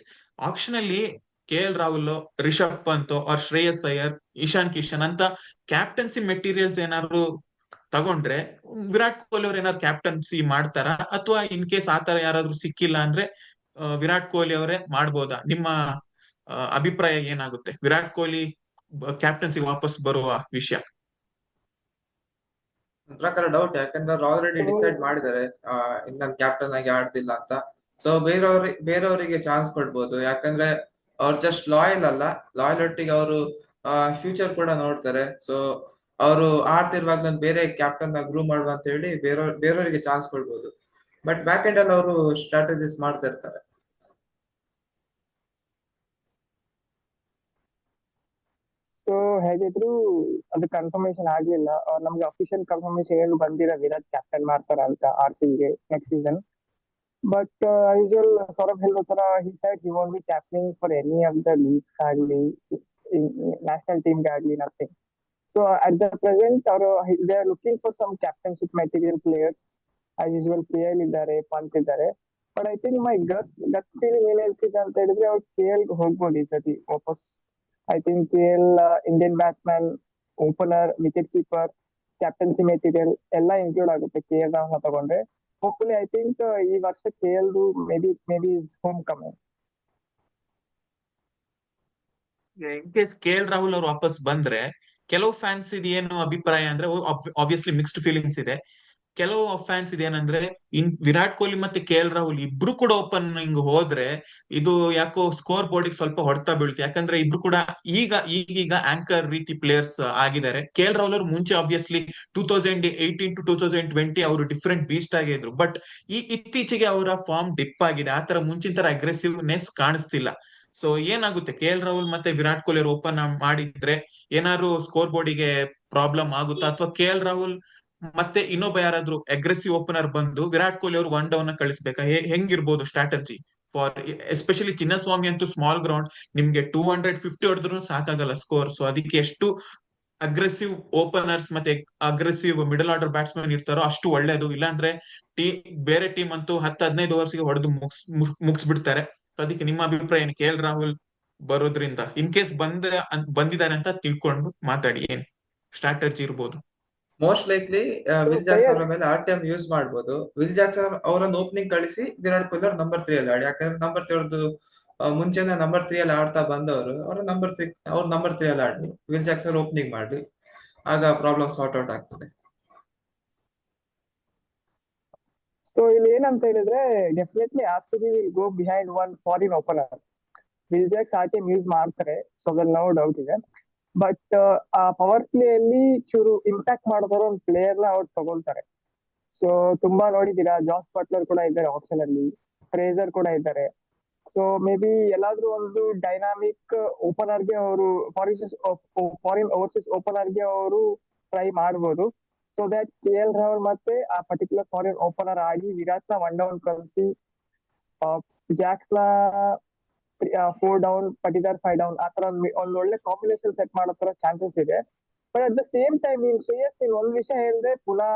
ಆಪ್ಷನ್ ಅಲ್ಲಿ K L Rahul Rishabh Pant or Shreyas Iyer Ishan Kishan ಅಂತ ಕ್ಯಾಪ್ಟನ್ಸಿ ಮೆಟೀರಿಯಲ್ಸ್ ಏನಾದ್ರು ತಗೊಂಡ್ರೆ ವಿರಾಟ್ ಕೊಹ್ಲಿ ಅವ್ರು ಏನಾದ್ರು ಕ್ಯಾಪ್ಟನ್ಸಿ ಮಾಡ್ತಾರಾ? ಅಥವಾ ಇನ್ ಕೇಸ್ ಆತರ ಯಾರಾದ್ರೂ ಸಿಕ್ಕಿಲ್ಲ ಅಂದ್ರೆ ವಿರಾಟ್ ಕೊಹ್ಲಿ ಅವರೇ ಮಾಡ್ಬೋದಾ? ನಿಮ್ಮ ಅಭಿಪ್ರಾಯ ಏನಾಗುತ್ತೆ? ವಿರಾಟ್ ಕೊಹ್ಲಿ ಕ್ಯಾಪ್ಟನ್ಸಿ ವಾಪಸ್ ಬರುವ ವಿಷಯ. ಪ್ರಕಾರ ಡೌಟ್ ಯಾಕಂದ್ರೆ ಅವ್ರು ಆಲ್ರೆಡಿ ಡಿಸೈಡ್ ಮಾಡಿದ್ದಾರೆ. ಇನ್ನೊಂದು ನಾನು ಕ್ಯಾಪ್ಟನ್ ಆಗಿ ಆಡ್ತಿಲ್ಲ ಅಂತ. ಸೊ ಬೇರೆಯವ್ರಿಗೆ ಬೇರೆಯವರಿಗೆ ಚಾನ್ಸ್ ಕೊಡ್ಬೋದು. ಯಾಕಂದ್ರೆ ಅವ್ರು ಜಸ್ಟ್ ಲಾಯಲ್ ಅಲ್ಲ. ಲಾಯಲ್ ಒಟ್ಟಿಗೆ ಅವರು ಫ್ಯೂಚರ್ ಕೂಡ ನೋಡ್ತಾರೆ. ಸೊ ಅವರು ಆಡ್ತಿರುವಾಗ ನಾನು ಬೇರೆ ಕ್ಯಾಪ್ಟನ್ ಗ್ರೂ ಮಾಡುವ ಅಂತ ಹೇಳಿ ಬೇರೆ, ಬೇರೆಯವರಿಗೆ ಚಾನ್ಸ್ ಕೊಡ್ಬೋದು. ಬಟ್ ಬ್ಯಾಕ್ ಎಂಡ್ ಅಲ್ಲಿ ಅವರು ಸ್ಟ್ರಾಟಜಿಸ್ ಮಾಡ್ತಾ ಇರ್ತಾರೆ. ಸೊ ಹೇಗಿದ್ರು ಅದು ಕನ್ಫರ್ಮೇಶನ್ ಆಗ್ಲಿಲ್ಲ. ನಮ್ಗೆ ಅಫಿಷಿಯಲ್ ಕನ್ಫರ್ಮೇಶನ್ ಏನು ಬಂದಿರೋ ವಿರಾಟ್ ಕ್ಯಾಪ್ಟನ್ ಮಾಡ್ತಾರ ಅಂತ R C next season but usual Saurabh ಹೇಳೋ ತರ he said he won't be captaining for any of the leagues ಆಗಲಿ ನ್ಯಾಷನಲ್ ಟೀಮ್ಗೆ ಆಗಲಿ nothing so at the present ಅವರು they are looking for some captainship material players as usual K L ಇದ್ದಾರೆ ಪಂತ್ ಇದ್ದಾರೆ but I think my guess gut feeling ಏನ್ ಹೇಳ್ತಿದ್ದೆ ಅಂತ ಹೇಳಿದ್ರೆ ಅವ್ರು ಕೆ ಎಲ್ ಹೋಗ್ಬೋದು ಈ ಸತಿ ವಾಪಸ್ I think K L Indian batsman opener wicket keeper captaincy material ಎಲ್ಲ ಇನ್ಕ್ಲೂಡ್ ಆಗುತ್ತೆ ಕೆ ಎಲ್ ರಾಹುಲ್ ತಗೊಂಡ್ರೆ ಹೋಪ್ಫುಲಿ ಐ ಥಿಂಕ್ ಈ ವರ್ಷ K L maybe maybe is homecoming in case K L Rahul ಅವ್ರು ವಾಪಸ್ ಬಂದ್ರೆ, ಕೆಲವು ಫ್ಯಾನ್ಸ್ ಇದು ಏನು ಅಭಿಪ್ರಾಯ ಅಂದ್ರೆ ಆಬ್ವಿಯಸ್ಲಿ ಮಿಕ್ಸ್ಡ್ ಫೀಲಿಂಗ್ಸ್ ಇದೆ. ಕೆಲವು ಫ್ಯಾನ್ಸ್ ಇದೇನಂದ್ರೆ, ಇನ್ ವಿರಾಟ್ ಕೊಹ್ಲಿ ಮತ್ತೆ ಕೆ ಎಲ್ ರಾಹುಲ್ ಇಬ್ರು ಕೂಡ ಓಪನಿಂಗ್ ಹೋದ್ರೆ ಇದು ಯಾಕೋ ಸ್ಕೋರ್ ಬೋರ್ಡ್ ಸ್ವಲ್ಪ ಹೊಡ್ತಾ ಬೀಳುತ್ತೆ. ಯಾಕಂದ್ರೆ ಇಬ್ರು ಕೂಡ ಈಗ, ಈಗೀಗ ಆಂಕರ್ ರೀತಿ ಪ್ಲೇಯರ್ಸ್ ಆಗಿದ್ದಾರೆ. ಕೆ ಎಲ್ ರಾಹುಲ್ ಅವರು ಮುಂಚೆ obviously two thousand eighteen to two thousand twenty ಅವರು ಡಿಫ್ರೆಂಟ್ ಬೀಸ್ಟ್ ಆಗಿದ್ರು ಬಟ್ ಈ ಇತ್ತೀಚೆಗೆ ಅವರ ಫಾರ್ಮ್ ಡಿಪ್ ಆಗಿದೆ. ಆತರ ಮುಂಚಿನ ತರ ಅಗ್ರೆಸಿವ್ನೆಸ್ ಕಾಣಿಸ್ತಿಲ್ಲ. ಸೊ ಏನಾಗುತ್ತೆ? ಕೆ ಎಲ್ ರಾಹುಲ್ ಮತ್ತೆ ವಿರಾಟ್ ಕೊಹ್ಲಿ ಓಪನ್ ಮಾಡಿದ್ರೆ ಏನಾದ್ರು ಸ್ಕೋರ್ ಬೋರ್ಡಿಗೆ ಪ್ರಾಬ್ಲಮ್ ಆಗುತ್ತಾ? ಅಥವಾ ಕೆ ಎಲ್ ರಾಹುಲ್ ಮತ್ತೆ ಇನ್ನೊಬ್ಬ ಯಾರಾದ್ರೂ ಅಗ್ರೆಸಿವ್ ಓಪನರ್ ಬಂದು ವಿರಾಟ್ ಕೊಹ್ಲಿ ಅವರು ಒನ್ ಡೌನ್ ಕಳಿಸ್ಬೇಕಾ? ಹೆಂಗಿರ್ಬೋದು ಸ್ಟ್ರಾಟಜಿ ಫಾರ್ ಎಸ್ಪೆಷಲಿ ಚಿನ್ನಸ್ವಾಮಿ ಅಂತೂ ಸ್ಮಾಲ್ ಗ್ರೌಂಡ್ ನಿಮ್ಗೆ ಟೂ ಹಂಡ್ರೆಡ್ ಫಿಫ್ಟಿ ಹೊಡೆದ್ರು ಸಾಕಾಗಲ್ಲ ಸ್ಕೋರ್ ಸೊ ಅದಕ್ಕೆ ಎಷ್ಟು ಅಗ್ರೆಸಿವ್ ಓಪನರ್ಸ್ ಮತ್ತೆ ಅಗ್ರೆಸಿವ್ ಮಿಡಲ್ ಆರ್ಡರ್ ಬ್ಯಾಟ್ಸ್ಮನ್ ಇರ್ತಾರೋ ಅಷ್ಟು ಒಳ್ಳೇದು. ಇಲ್ಲಾಂದ್ರೆ ಟೀಮ್ ಬೇರೆ ಟೀಮ್ ಅಂತೂ ಹತ್ತು, ಹದಿನೈದು ಓವರ್ಸ್ಗೆ ಹೊಡೆದು ಮುಗಿಸ್ ಬಿಡ್ತಾರೆ ಅದಕ್ಕೆ ನಿಮ್ಮ ಅಭಿಪ್ರಾಯ ಏನು? ಕೆ ಎಲ್ ರಾಹುಲ್ ಬರೋದ್ರಿಂದ ಇನ್ ಕೇಸ್ ಬಂದ ಬಂದಿದ್ದಾರೆ ಅಂತ ತಿಳ್ಕೊಂಡು ಮಾತಾಡಿ. ಏನ್? ಸ್ಟ್ರಾಟಜಿ ಇರ್ಬೋದು. ಮೋಸ್ಟ್ ಲೈಕ್ಲಿ ವಿಲ್ ಜಾಕ್ಸ್ ಅವರ ಮೇಲೆ ಆರ್ ಟೈಮ್ ಯೂಸ್ ಮಾಡ್ಬೋದು. ವಿಲ್ ಜಾಕ್ಸ್ ಅವರನ್ನ ಓಪನಿಂಗ್ ಕಳಿಸಿ ವಿರಾಟ್ ಕೊಹ್ಲಿ ಅವ್ರ ನಂಬರ್ ತ್ರೀ ಅಲ್ಲಿ ಆಡಿ. ಯಾಕಂದ್ರೆ ನಂಬರ್ ತ್ರೀ ಅವ್ರದ್ದು ಮುಂಚೆನೆ ನಂಬರ್ ತ್ರೀ ಅಲ್ಲಿ ಆಡ್ತಾ ಬಂದವರು ಅವ್ರ ನಂಬರ್ ತ್ರೀ ಅವ್ರ ನಂಬರ್ ತ್ರೀ ಅಲ್ಲಿ ಆಡಿ. ವಿಲ್ ಜಾಕ್ಸ್ ಅವ್ರ ಓಪನಿಂಗ್ ಮಾಡಿ ಆಗ ಪ್ರಾಬ್ಲಮ್ ಸಾರ್ಟ್ ಔಟ್ ಆಗ್ತದೆ. ಸೊ ಇಲ್ಲಿ ಏನಂತ ಹೇಳಿದ್ರೆ definitely R C B will go behind one foreign opener Will Jacks R T M use ಮಾಡ್ತಾರೆ. ಸೊ ಅದ್ರಲ್ಲಿ ನೋ ಡೌಟ್ ಇದೆ. ಬಟ್ ಆ ಪವರ್ ಪ್ಲೇ ಅಲ್ಲಿ ಚೂರು ಇಂಪ್ಯಾಕ್ಟ್ ಮಾಡಿದವರು ಒಂದು ಪ್ಲೇಯರ್ನ ಅವ್ರು ತಗೊಳ್ತಾರೆ. ಸೊ ತುಂಬಾ ನೋಡಿದೀರಾ ಜಾಸ್ ಬಟ್ಲರ್ ಕೂಡ ಇದ್ದಾರೆ ಆಪ್ಷನ್ ಅಲ್ಲಿ ಫ್ರೇಜರ್ ಕೂಡ ಇದ್ದಾರೆ. ಸೊ ಮೇ ಬಿ ಎಲ್ಲಾದ್ರೂ ಒಂದು ಡೈನಾಮಿಕ್ ಓಪನರ್ಗೆ ಅವರು ಫಾರಿನ್ ಫಾರಿನ್ ಓವರ್ಸೀಸ್ ಓಪನರ್ಗೆ ಅವರು ಟ್ರೈ ಮಾಡ್ಬೋದು. So that K L Rahul ಮತ್ತೆ ಆ ಪರ್ಟಿಕ್ಯುಲರ್ ಫಾರಿನ್ ಓಪನರ್ ಆಗಿ ವಿರಾಟ್ನ ಒನ್ ಡೌನ್ ಕಳಿಸಿ ಜಾಕ್ಸ್ನ four down Patidar five down ಆತರ ಒಂದ್ ಒಳ್ಳೆ ಕಾಂಬಿನೇಷನ್ ಸೆಟ್ ಮಾಡೋ ತರ ಚಾನ್ಸಸ್ ಇದೆ. But at the same time ನೀನ್ ಶ್ರೇಯಸ್, ನೀನ್ ಒಂದ್ ವಿಷಯ ಹೇಳಿದ್ರೆ ಪುನಃ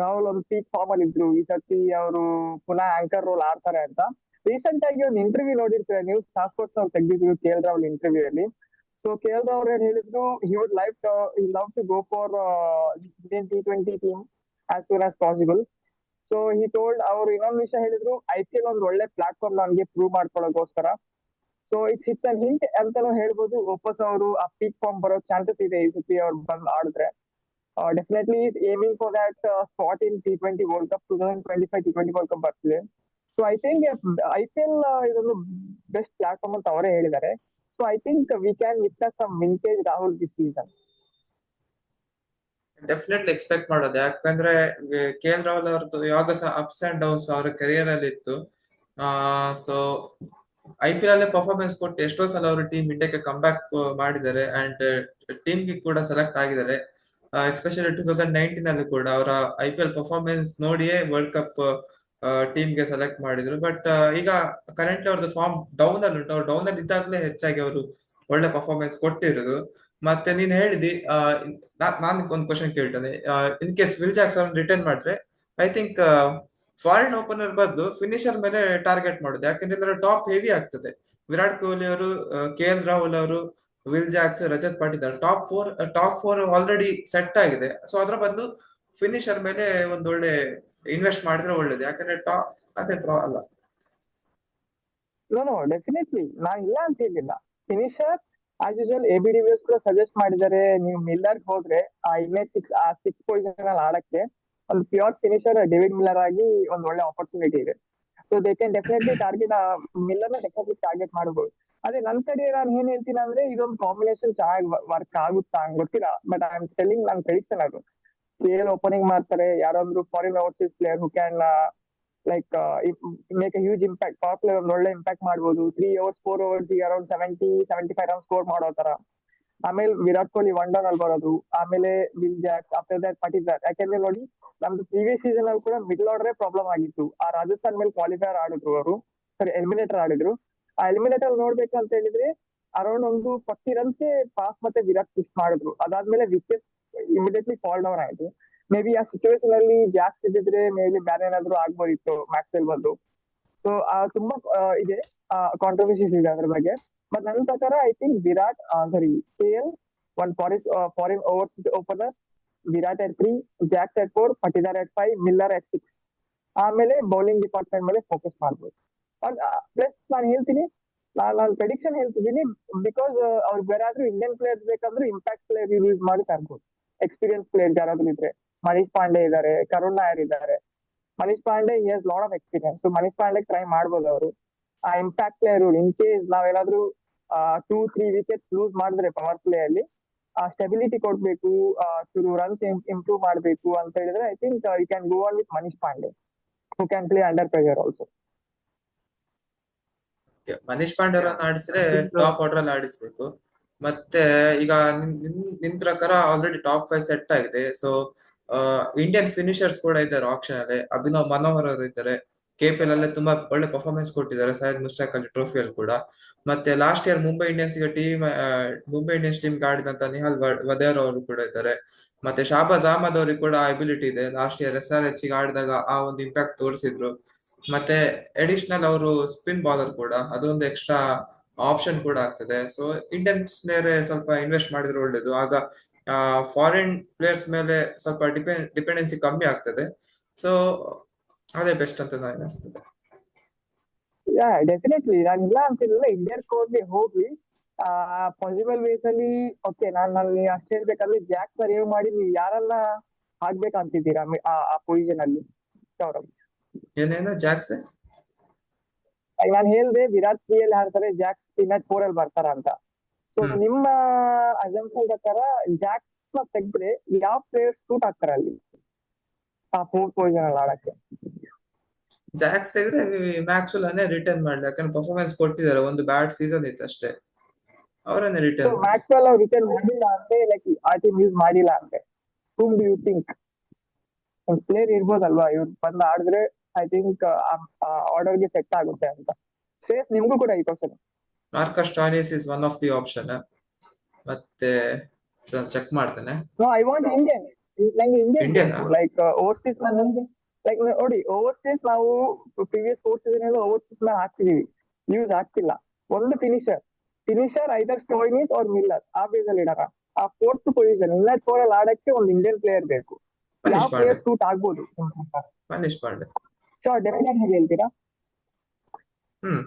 ರಾಹುಲ್ ಒಂದು ಪೀಕ್ ಫಾರ್ಮ್ ಅಲ್ಲಿ ಇದ್ರು. ಈ ಸರ್ತಿ ಅವರು ಪುನಃ ಆಂಕರ್ ರೋಲ್ ಆಡ್ತಾರೆ ಅಂತ. ರೀಸೆಂಟ್ ಆಗಿ ಒಂದು ಇಂಟರ್ವ್ಯೂ ನೋಡಿರ್ತಾರೆ ನ್ಯೂಸ್ ಫೋರ್ಸ್ ಅವ್ರು ತೆಗೆದಿದ್ರು ಕೆ ಎಲ್ ರಾಹುಲ್ ಇಂಟರ್ವ್ಯೂ ಅಲ್ಲಿ. ಸೊ ಕೆ ಎಲ್ ರಾಹುಲ್ ಏನ್ ಹೇಳಿದ್ರು? He would like love to go for Indian T twenty team as soon as possible so he told ಅವ್ರು ಇನ್ನೊಂದ್ ವಿಷಯ ಹೇಳಿದ್ರು ಐ ಪಿ ಎಲ್ ಒಂದು ಒಳ್ಳೆ ಪ್ಲಾಟ್ಫಾರ್ಮ್ ನನಗೆ prove ಮಾಡ್ಕೊಳ್ಳೋಕೋಸ್ಕರ so it's it's an hint ಅಂತಾನು ಹೇಳ್ಬೋದು. ವಾಪಸ್ ಅವರು ಆ ಪೀಕ್ ಫಾರ್ಮ್ ಬರೋ ಚಾನ್ಸಸ್ ಇದೆ ಈ ಸತಿ ಅವ್ರು ಬಂದು ಆಡಿದ್ರೆ. Definitely is aiming for that spot in T twenty world cup two thousand twenty five T twenty world cup ಬರ್ತಿದೆ. So I think I P L ಇದೊಂದು ಬೆಸ್ಟ್ ಪ್ಲಾಟ್ಫಾರ್ಮ್ ಅಂತ ಅವರೇ ಹೇಳಿದ್ದಾರೆ. So I think we can witness some vintage Rahul this season definitely expect ಮಾಡೋದು. ಯಾಕಂದ್ರೆ K L Rahul ಅವ್ರದ್ದು ಯಾವಾಗ ಸಹ ಅಪ್ಸ್ ಅಂಡ್ ಡೌನ್ಸ್ ಅವ್ರ ಕೆರಿಯರ್ ಅಲ್ಲಿ ಇತ್ತು. So I P L performance ಕೊಟ್ಟು ಎಷ್ಟೋ ಸಲ ಅವರು ಟೀಮ್ ಇಂಡಿಯಾಕ್ಕೆ ಕಮ್ ಬ್ಯಾಕ್ ಮಾಡಿದ್ದಾರೆ ಅಂಡ್ ಟೀಮ್ಗೆ ಕೂಡ ಸೆಲೆಕ್ಟ್ ಆಗಿದ್ದಾರೆ. ಎಸ್ಪೆಷಲಿ ಟೂ ತೌಸಂಡ್ ನೈನ್ಟೀನ್ ಅಲ್ಲಿ ಕೂಡ ಅವರ ಐ ಪಿ ಎಲ್ ಪರ್ಫಾರ್ಮೆನ್ಸ್ ನೋಡಿಯೇ ವರ್ಲ್ಡ್ ಕಪ್ ಟೀಮ್ಗೆ ಸೆಲೆಕ್ಟ್ ಮಾಡಿದ್ರು. ಬಟ್ ಈಗ ಕರೆಂಟ್ಲಿ ಅವ್ರದ್ದು ಫಾರ್ಮ್ ಡೌನ್ ಅಲ್ಲಿ ಉಂಟು. ಅವ್ರು ಡೌನ್ ಅಲ್ಲಿ ಇದ್ದಾಗಲೇ ಹೆಚ್ಚಾಗಿ ಅವರು ಒಳ್ಳೆ ಪರ್ಫಾರ್ಮೆನ್ಸ್ ಕೊಟ್ಟಿರೋದು. ಮತ್ತೆ ನೀನ್ ಹೇಳಿದಿ ನಾನು ಒಂದು ಕ್ವಶನ್ ಕೇಳ್ತೇನೆ. ಇನ್ ಕೇಸ್ ವಿಲ್ ಜಾಕ್ಸ್ ಅವ್ರನ್ನ ರಿಟರ್ನ್ ಮಾಡಿದ್ರೆ ಐ ಥಿಂಕ್ ಫಾರಿನ್ ಓಪನರ್ ಬದಲು ಫಿನಿಶರ್ ಮೇಲೆ ಟಾರ್ಗೆಟ್ ಮಾಡುದು. ಯಾಕಂದ್ರೆ ಟಾಪ್ ಹೆವಿ ಆಗ್ತದೆ. ವಿರಾಟ್ ಕೊಹ್ಲಿ ಅವರು ಕೆ ಎಲ್ ರಾಹುಲ್ ಅವರು Will Jacks Rajat Patidar top four top four already set ಆಗಿದೆ. ಸೊ ಅದ್ರ ಬದಲು ಫಿನಿಶರ್ ಮೇಲೆ ಒಂದೊಳ್ಳೆ ಇನ್ವೆಸ್ಟ್ ಮಾಡಿದ್ರೆ ಒಳ್ಳೇದು. ಯಾಕಂದ್ರೆ ಟಾಪ್ ಅದೇ ಪ್ರಾ ಅಲ್ಲ. ಡೆಫಿನೆಟ್ಲಿ ನಾನು ಇಲ್ಲ ಅಂತ ಹೇಳಿಲ್ಲ. Finisher as usual A B ಕೂಡ ಸಜೆಸ್ಟ್ ಮಾಡಿದ್ದಾರೆ. ನೀವು ಮಿಲ್ಲರ್ ಹೋದ್ರೆ ಆ ಇಮೇಜ್ ಸಿಕ್ಸ್ ಆ ಸಿಕ್ಸ್ ಪೊಸಿಷನ್ ಅಲ್ಲಿ ಆಡಕ್ಕೆ ಒಂದು ಪ್ಯೂರ್ ಫಿನಿಶರ್ ಡೇವಿಡ್ ಮಿಲ್ಲರ್ ಆಗಿ ಒಂದು ಒಳ್ಳೆ ಆಪರ್ಚುನಿಟಿ ಇದೆ. So they can definitely target ಮಿಲ್ಲರ್ನ definitely target ಮಾಡಬಹುದು ಅದೇ ನನ್ ಕಡೆ ನಾನು ಏನ್ ಹೇಳ್ತೀನಿ ಅಂದ್ರೆ ಇದೊಂದು ಕಾಂಬಿನೇಷನ್ ಚೆನ್ನಾಗಿ ವರ್ಕ್ ಆಗುತ್ತಾ ಹಂಗ್ ಗೊತ್ತಿಲ್ಲ. ಬಟ್ ಐ ಆಮ್ ಟೆಲಿಂಗ್ ನನ್ ಪ್ರೆಡಿಕ್ಷನ್ ಅದು. ಎಲ್ ಓಪನಿಂಗ್ ಮಾಡ್ತಾರೆ. ಯಾರಾದ್ರೂ foreign overseas player who can like make a huge impact top level ಒಳ್ಳೆ ಇಂಪ್ಯಾಕ್ಟ್ ಮಾಡ್ಬೋದು. Three overs four overs around seventy seventy five run score ಮಾಡೋ ತರ ಆಮೇಲೆ ವಿರಾಟ್ ಕೊಹ್ಲಿ ಒನ್ ಡೌನ್ ಅಲ್ಲಿ ಬರೋದು. ಆಮೇಲೆ Will Jacks after that Patidar ಯಾಕೆಂದ್ರೆ ನೋಡಿ, ನಮ್ದು ಪ್ರೀವಿಯಸ್ ಸೀಸನ್ ಅಲ್ಲಿ ಕೂಡ ಮಿಡ್ಲ್ ಆರ್ಡರ್ ಪ್ರಾಬ್ಲಮ್ ಆಗಿತ್ತು. ಆ ರಾಜಸ್ಥಾನ್ ಮೇಲೆ ಕ್ವಾಲಿಫೈರ್ ಆಡಿದ್ರು ಅವರು. ಸರಿ ಎಲಿಮಿನೇಟರ್ ಆಡಿದ್ರು. ಆ ಎಲಿಮಿನೇಟರ್ ಅಂತ ಹೇಳಿದ್ರೆ ಅರೌಂಡ್ ಒಂದು ಫಾರ್ಟಿ ರನ್ಸ್ ಪಾಸ್ ಮತ್ತೆ ವಿರಾಟ್ ಮಿಸ್ ಮಾಡಿದ್ರು. ಅದಾದ್ಮೇಲೆ ವಿಕೆಟ್ ಇಮಿಡಿಯೇಟ್ಲಿ ಫಾಲ್ ಡೌನ್ ಆಯ್ತು. ಮೇ ಬಿ ಆ ಸಿಚುವೇಶನ್ ಅಲ್ಲಿ ಜಾಸ್ತಿ ಇದ್ದಿದ್ರೆ ಮೇ ಬಿ ಬೇರೆ ಏನಾದ್ರು ಆಗ್ಬೋದಿತ್ತು ಮ್ಯಾಕ್ಸ್ವೆಲ್ ಬಂದು. ಸೊ ತುಂಬಾ ಇದೆ ಕಾಂಟ್ರವರ್ಸೀಸ್ ಇದೆ ಅದ್ರ ಬಗ್ಗೆ. ಬಟ್ ನನ್ನ ಪ್ರಕಾರ I think Virat sorry K L one ಫಾರಿಸ್ foreign overseas opener Virat at three Jack at four Patidar at five Miller at six ಆಮೇಲೆ ಬೌಲಿಂಗ್ ಡಿಪಾರ್ಟ್ಮೆಂಟ್ ಮೇಲೆ ಫೋಕಸ್ ಮಾಡ್ಬೋದು. ಪ್ಲಸ್ ನಾನು ಹೇಳ್ತೀನಿ ನಾನು ಪ್ರೆಡಿಕ್ಷನ್ ಹೇಳ್ತಿದ್ದೀನಿ ಬಿಕಾಸ್ ಅವ್ರಿಗೆ ಬೇರಾದ್ರೂ ಇಂಡಿಯನ್ ಪ್ಲೇಯರ್ಸ್ ಬೇಕಂದ್ರೆ ಇಂಪ್ಯಾಕ್ಟ್ ಪ್ಲೇಯರ್ ಯೂಸ್ ಮಾಡಿ ತರ್ಬೋದು. ಎಕ್ಸ್ಪೀರಿಯನ್ಸ್ ಪ್ಲೇಯರ್ ಯಾರಾದ್ರೂ ಇದ್ರೆ. ಮನೀಶ್ ಪಾಂಡೆ ಇದ್ದಾರೆ ಕರುಣ್ ನಾಯರ್ ಇದ್ದಾರೆ Manish Pandey has lot of experience so Manish Pandey try ಮಾಡ್ಬೋದು ಅವರು. ಆ ಇಂಪ್ಯಾಕ್ಟ್ ಪ್ಲೇಯರ್ ಇನ್ ಕೇಸ್ ನಾವೇನಾದ್ರೂ ಟೂ ತ್ರೀ ವಿಕೆಟ್ಸ್ ಲೂಸ್ ಮಾಡಿದ್ರೆ ಪವರ್ ಪ್ಲೇ ಅಲ್ಲಿ ಆ ಸ್ಟೆಬಿಲಿಟಿ ಕೊಡ್ಬೇಕು ಚೂರು ರನ್ಸ್ ಇಂಪ್ರೂವ್ ಮಾಡಬೇಕು ಅಂತ ಹೇಳಿದ್ರೆ I think you can go on with Manish Pandey. Who can play under pressure also Manish Pandey ಅವರನ್ನ ಆಡಿಸಿದ್ರೆ ಟಾಪ್ ಆರ್ಡರ್ ಅಲ್ಲಿ ಆಡಿಸ್ಬೇಕು. ಮತ್ತೆ ಈಗ ನಿನ್ ಪ್ರಕಾರ ಆಲ್ರೆಡಿ ಟಾಪ್ ಫೈವ್ ಸೆಟ್ ಆಗಿದೆ. ಸೊ ಇಂಡಿಯನ್ ಫಿನಿಷರ್ಸ್ ಕೂಡ ಇದ್ದಾರೆ ಆಕ್ಷನ್ ಅಲ್ಲಿ. ಅಭಿನವ್ ಮನೋಹರ್ ಅವರು ಇದ್ದಾರೆ. ಕೆಪಿಎಲ್ ಅಲ್ಲೇ ತುಂಬಾ ಒಳ್ಳೆ ಪರ್ಫಾರ್ಮೆನ್ಸ್ ಕೊಟ್ಟಿದ್ದಾರೆ. ಸೈಯದ್ ಮುಸ್ತಾಕ್ ಅಲ್ಲಿ ಟ್ರೋಫಿಯಲ್ಲಿ ಕೂಡ. ಮತ್ತೆ ಲಾಸ್ಟ್ ಇಯರ್ ಮುಂಬೈ ಇಂಡಿಯನ್ಸ್ಗೆ ಟೀಮ್ ಮುಂಬೈ ಇಂಡಿಯನ್ಸ್ ಟೀಮ್ ಆಡಿದಂತ ನಿಹಾಲ್ ವದೇರ್ ಅವರು ಕೂಡ ಇದ್ದಾರೆ. ಮತ್ತೆ ಶಾಬಾಜ್ ಅಹಮದ್ ಅವ್ರಿಗೆ ಕೂಡ ಎಬಿಲಿಟಿ ಇದೆ. ಲಾಸ್ಟ್ ಇಯರ್ ಎಸ್ ಆರ್ ಎಚ್ಗೆ ಆಡಿದಾಗ ಆ ಒಂದು ಇಂಪ್ಯಾಕ್ಟ್ ತೋರಿಸಿದ್ರು. ಮತ್ತೆ ಅಡಿಷನಲ್ ಅವರು ಸ್ಪಿನ್ ಬಾಲರ್ ಕೂಡ. ಅದೊಂದು ಎಕ್ಸ್ಟ್ರಾ ಆಪ್ಷನ್ ಕೂಡ ಆಗ್ತದೆ. ಸೊ ಇಂಡಿಯನ್ಸ್ ಮೇಲೆ ಸ್ವಲ್ಪ ಇನ್ವೆಸ್ಟ್ ಮಾಡಿದ್ರೆ ಒಳ್ಳೇದು. ಆಗ ಫಾರಿನ್ ಪ್ಲೇಯರ್ಸ್ ಮೇಲೆ ಸ್ವಲ್ಪ ಡಿಪೆಂಡ್ ಡಿಪೆಂಡೆನ್ಸಿ ಕಮ್ಮಿ ಆಗ್ತದೆ. ಸೊ ಅದೇ ಬೆಸ್ಟ್ ಅಂತ ನಾನು ಅನಿಸ್ತದೆ. ಯಾ ಡೆಫಿನೆಟ್ಲಿ ನಾನು ಇಲ್ಲ ಅಂತಿರಲಿಲ್ಲ. ಇಂಡಿಯನ್ ಕೋರ್ಗೆ ಹೋಗಿ ಆ ಪಾಸಿಬಲ್ ವೇಸ್ ಅಲ್ಲಿ ಓಕೆ ನಾನು ಅಲ್ಲಿ ಅಷ್ಟೇ ಹೇಳ್ಬೇಕಂದ್ರೆ ಜಾಕ್ ಸೇವ್ ಮಾಡಿ ನೀವು ಯಾರೆಲ್ಲ ಹಾಕ್ಬೇಕಂತಿದ್ದೀರಾ ಆ ಪೊಸಿಷನ್ ಅಲ್ಲಿ? ಸೌರವ್ ಏನೇನು? ಜಾಕ್ಸ್ ನಾನು ಹೇಳ್ದೆ ವಿರಾಟ್ ಅಲ್ಲಿ ಆಡ್ತಾರೆ. ಜಾಕ್ಸ್ ಸ್ಪಿನ್ ಫೋರ್ ಅಲ್ಲಿ ಬರ್ತಾರ ಅಂತ ಸೊ ನಿಮ್ಮ ಅಸಂಪ್ಷನ್ ಪ್ರಕಾರ ಜಾಕ್ ತೆಗ್ದ್ರೆ ಯಾವ ಪ್ಲೇಯರ್ ಸೂಟ್ ಆಗ್ತಾರೆ ಅಲ್ಲಿ? ಆ ಫೋರ್ ಪೊಸಿಷನ್ ಅಲ್ಲಿ ಆಡಕ್ಕೆ. ಜಾಕ್ಸ್ ತೆಗೆದ್ರೆ ಮ್ಯಾಕ್ಸ್ವೆಲ್ ಅನ್ನೇ ರಿಟರ್ನ್ ಮಾಡ್ಲಿ. ಯಾಕಂದ್ರೆ ಪರ್ಫಾರ್ಮೆನ್ಸ್ ಕೊಟ್ಟಿದ್ದಾರೆ. ಒಂದು ಬ್ಯಾಡ್ ಸೀಸನ್ ಇತ್ತು ಅಷ್ಟೇ. ಅವರನ್ನೇ ರಿಟರ್ನ್ ಮ್ಯಾಕ್ಸ್ವೆಲ್ ಅವ್ರು ರಿಟರ್ನ್ ಮಾಡಿಲ್ಲ ಅಂದ್ರೆ ಲೈಕ್ ಆ ಟೀಮ್ ಯೂಸ್ ಮಾಡಿಲ್ಲ ಅಂದ್ರೆ. ಹೂ ಡು ಯು ಥಿಂಕ್ ಒಂದು ಪ್ಲೇಯರ್ ಇರ್ಬೋದಲ್ವಾ? ಇವ್ರು ಬಂದು ಆಡಿದ್ರೆ ಐ ಥಿಂಕ್ ಆರ್ಡರ್ಗೆ ಸೆಟ್ ಆಗುತ್ತೆ ಅಂತ. ಸೇಫ್ ನಿಮ್ಗೂ ಕೂಡ ಈ question Marcus Stoinis is one of the option ಮತ್ತೆ ಚೆಕ್ ಮಾಡ್ತೇನೆ. ನೋ ಐ ವಾಂಟ್ ಇಂಡಿಯನ್ ನಂಗೆ Indian ಇಂಡಿಯನ್ ಲೈಕ್ ಓವರ್ಸೀಸ್ ನಮ್ಗೆ ಲೈಕ್ ನೋಡಿ ಓವರ್ಸೀಸ್ ನಾವು ಪ್ರೀವಿಯಸ್ ಫೋರ್ ಸೀಸನ್ ಎಲ್ಲ ಓವರ್ಸೀಸ್ನ ಹಾಕ್ತಿದೀವಿ. ಯೂಸ್ ಆಗ್ತಿಲ್ಲ ಒಂದು finisher finisher either Stoinis or Miller ಆ ಬೇಸ್ ಅಲ್ಲಿ ಇಡಾರ. ಆ ಫೋರ್ತ್ ಪೊಸಿಷನ್ ಇನ್ನರ್ ಫೋರ್ ಅಲ್ಲಿ ಆಡಕ್ಕೆ ಒಂದು ಇಂಡಿಯನ್ ಪ್ಲೇಯರ್ ಬೇಕು. ಯಾವ ಪ್ಲೇಯರ್ ಸೂಟ್ ಆಗ್ಬೋದು? ಶೋರ್ ಡೆಫಿನೆಟ್ ಆಗಿ ಹೇಳ್ತೀರಾ? ಹ್ಮ್.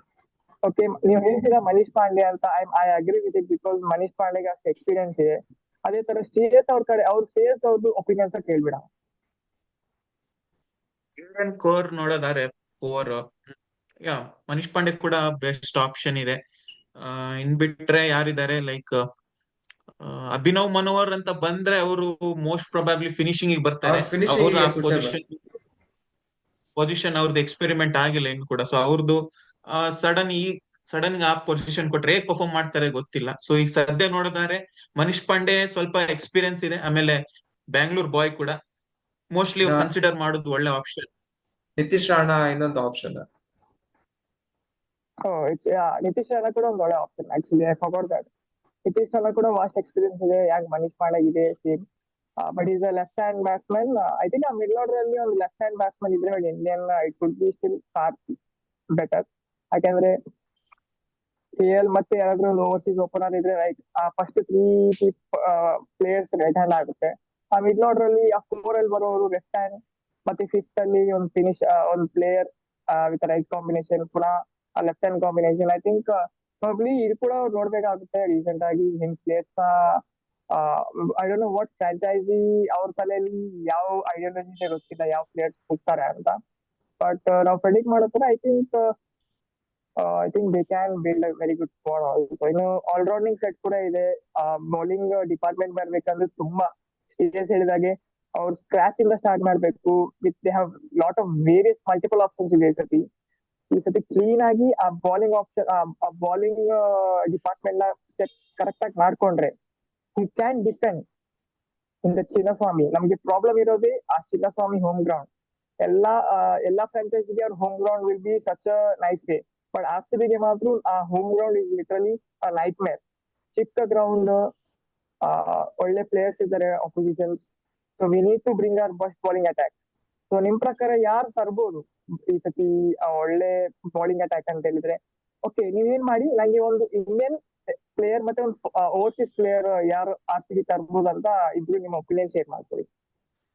ಓಕೆ ನೀವು ಹೇಳ್ತೀರಾ ಮನೀಶ್ ಪಾಂಡೆ ಅಂತ? I I agree with it because Manish ಪಾಂಡೆಗೆ ಅಷ್ಟು ಎಕ್ಸ್ಪೀರಿಯನ್ಸ್ ಇದೆ. ಅದೇ ತರ ಶ್ರೇಯಸ್ ಅವ್ರ ಕಡೆ ಅವ್ರ ಶ್ರೇಯಸ್ ಅವ್ರದ್ದು ಒಪಿನಿಯನ್ಸ್ ಕೇಳ್ಬಿಡ. ಇಂಡಿಯನ್ ಕೋರ್ ನೋಡೋದಾದ್ರೆ ಕೋರ್ ಯಾ ಮನೀಶ್ ಪಾಂಡೆ ಕೂಡ ಬೆಸ್ಟ್ ಆಪ್ಷನ್ ಇದೆ. ಆ, ಇನ್ ಬಿಟ್ರೆ ಯಾರಿದ್ದಾರೆ? ಲೈಕ್ ಅಭಿನವ್ ಮನೋಹರ್ ಅಂತ ಬಂದ್ರೆ ಅವರು ಮೋಸ್ಟ್ ಪ್ರೊಬ್ಯಾಬ್ಲಿ ಫಿನಿಶಿಂಗ್ ಬರ್ತಾರೆ. ಪೊಸಿಷನ್ ಅವ್ರದ್ದು ಎಕ್ಸ್ಪೆರಿಮೆಂಟ್ ಆಗಿಲ್ಲ ಇನ್ನು ಕೂಡ. ಸೊ ಅವ್ರದ್ದು ಸಡನ್ ಈ ಸಡನ್ ಆ ಪೊಸಿಷನ್ ಕೊಟ್ರೆ ಹೇಗ್ ಪರ್ಫಾರ್ಮ್ ಮಾಡ್ತಾರೆ ಗೊತ್ತಿಲ್ಲ. ಸೊ ಈಗ ಸದ್ಯ ನೋಡಿದ್ರೆ ಮನೀಶ್ ಪಾಂಡೆ ಸ್ವಲ್ಪ ಎಕ್ಸ್ಪೀರಿಯನ್ಸ್ ಇದೆ. ಆಮೇಲೆ ಬ್ಯಾಂಗ್ಳೂರ್ ಬಾಯ್ ಕೂಡ. ಮೋಸ್ಟ್ಲಿ ಕನ್ಸಿಡರ್ ಮಾಡೋದು ಒಳ್ಳೆ ಆಪ್ಷನ್ ನಿತೀಶ್ ರಾಣಾ ಇನ್ನೊಂದು ಆಪ್ಷನ್ ಇಟ್ಸ್ ನಿತೀಶ್ ರಾಣಾ ಕೂಡ ಒಂದು ಒಳ್ಳೆ option actually I forgot that Nitish Rana ಕೂಡ ವಾಸ್ಟ್ ಎಕ್ಸ್ಪೀರಿಯನ್ಸ್ ಇದೆ. ಯಾಕೆ ಮನೀಶ್ ಪಾಂಡೆ ಇದೆ same but is a left hand batsman I think ಆ ಮಿಡ್ಲ್ ಆರ್ಡರ್ ಅಲ್ಲಿ ಒಂದು ಲೆಫ್ಟ್ ಹ್ಯಾಂಡ್ ಬ್ಯಾಟ್ಸ್ಮನ್ ಇದ್ರೆ Indian it could be still far better ಯಾಕಂದ್ರೆ ಕೆಎಲ್ ಮತ್ತೆ ಯಾರಾದ್ರೂ ಓವರ್ಸೀಸ್ ಓಪನರ್ ಇದ್ರೆ ಆ first three players right hand ಆಗುತ್ತೆ. ಆ ಮಿಡ್ ಅಲ್ಲಿ ಆ ಫೋರ್ ಅಲ್ಲಿ ಬರೋರು ಲೆಫ್ಟ್ ಹ್ಯಾಂಡ್ ಮತ್ತೆ ಫಿಫ್ತ್ ಅಲ್ಲಿ ಒಂದು ಫಿನಿಶ್ ಒಂದು ಪ್ಲೇಯರ್ ವಿತ್ ರೈಟ್ ಕಾಂಬಿನೇಷನ್ ಪುನಃ left hand combination I think probably ಇದು ಕೂಡ ನೋಡ್ಬೇಕಾಗುತ್ತೆ ರೀಸೆಂಟ್ ಆಗಿ ನಿಮ್ players I don't know what franchise ಅವ್ರ ತಲೆಯಲ್ಲಿ ಯಾವ ಐಡಿಯಾಲಜಿ ಗೊತ್ತಿಲ್ಲ ಯಾವ ಪ್ಲೇಯರ್ಸ್ ಹೋಗ್ತಾರೆ ಅಂತ. ಬಟ್ ನಾವು ಪ್ರೆಡಿಕ್ಟ್ ಮಾಡೋ ತರ I think I think they can build a very good squad also ಇನ್ನು ಆಲ್ರೌಂಡಿಂಗ್ ಸೆಟ್ ಕೂಡ ಇದೆ. ಬೌಲಿಂಗ್ ಡಿಪಾರ್ಟ್ಮೆಂಟ್ ಬರ್ಬೇಕಂದ್ರೆ ತುಂಬಾ ಸೀರಿಯಸ್ ಹೇಳಿದಾಗೆ ಅವ್ರು ಸ್ಕ್ರಾಚ್ ಇಂದ ಸ್ಟಾರ್ಟ್ ಮಾಡ್ಬೇಕು. With they have lot of various multiple options ಇದೆ ಈ ಸತಿ ಈ ಸತಿ ಕ್ಲೀನ್ ಆಗಿ ಆ ಬೌಲಿಂಗ್ ಆಪ್ಷನ್ ಆ ಬೌಲಿಂಗ್ ಡಿಪಾರ್ಟ್ಮೆಂಟ್ನ ಸೆಟ್ ಕರೆಕ್ಟ್ ಆಗಿ ಮಾಡ್ಕೊಂಡ್ರೆ he can depend in the Chinnaswamy ನಮ್ಗೆ ಪ್ರಾಬ್ಲಮ್ ಇರೋದೇ ಆ ಚಿನ್ನಸ್ವಾಮಿ ಹೋಮ್ ಗ್ರೌಂಡ್ ಎಲ್ಲಾ ಎಲ್ಲಾ ಫ್ರಾಂಚೈಸಿಗೆ ಅವ್ರ home ground will be such nice day but R ಬಿಗೆ ಮಾತ್ರ ಆ ಹೋಮ್ ಗ್ರೌಂಡ್ ಇಸ್ ಇದ್ರಲ್ಲಿ ಲೈಟ್ ಮೇರ್ ಚಿಕ್ಕ ಗ್ರೌಂಡ್ ಒಳ್ಳೆ ಪ್ಲೇಯರ್ಸ್ ಇದ್ದಾರೆ oppositions so we need to bring our best bowling attack so ನಿಮ್ ಪ್ರಕಾರ ಯಾರು ತರ್ಬೋದು ಈ ಸತಿ ಒಳ್ಳೆ ಬೌಲಿಂಗ್ ಅಟ್ಯಾಕ್ ಅಂತ ಹೇಳಿದ್ರೆ ಓಕೆ ನೀವೇನ್ ಮಾಡಿ ನಂಗೆ ಒಂದು ಇಂಡಿಯನ್ ಪ್ಲೇಯರ್ ಮತ್ತೆ ಒಂದು ಓವರ್ಸೀಸ್ ಪ್ಲೇಯರ್ ಯಾರು ಆರ್ ಸಿ ಬಿ ತರ್ಬೋದು ಅಂತ ಇಬ್ರು ನಿಮ್ಮ ಒಪಿನಿಯನ್ ಶೇರ್ ಮಾಡ್ಕೊಳ್ಳಿ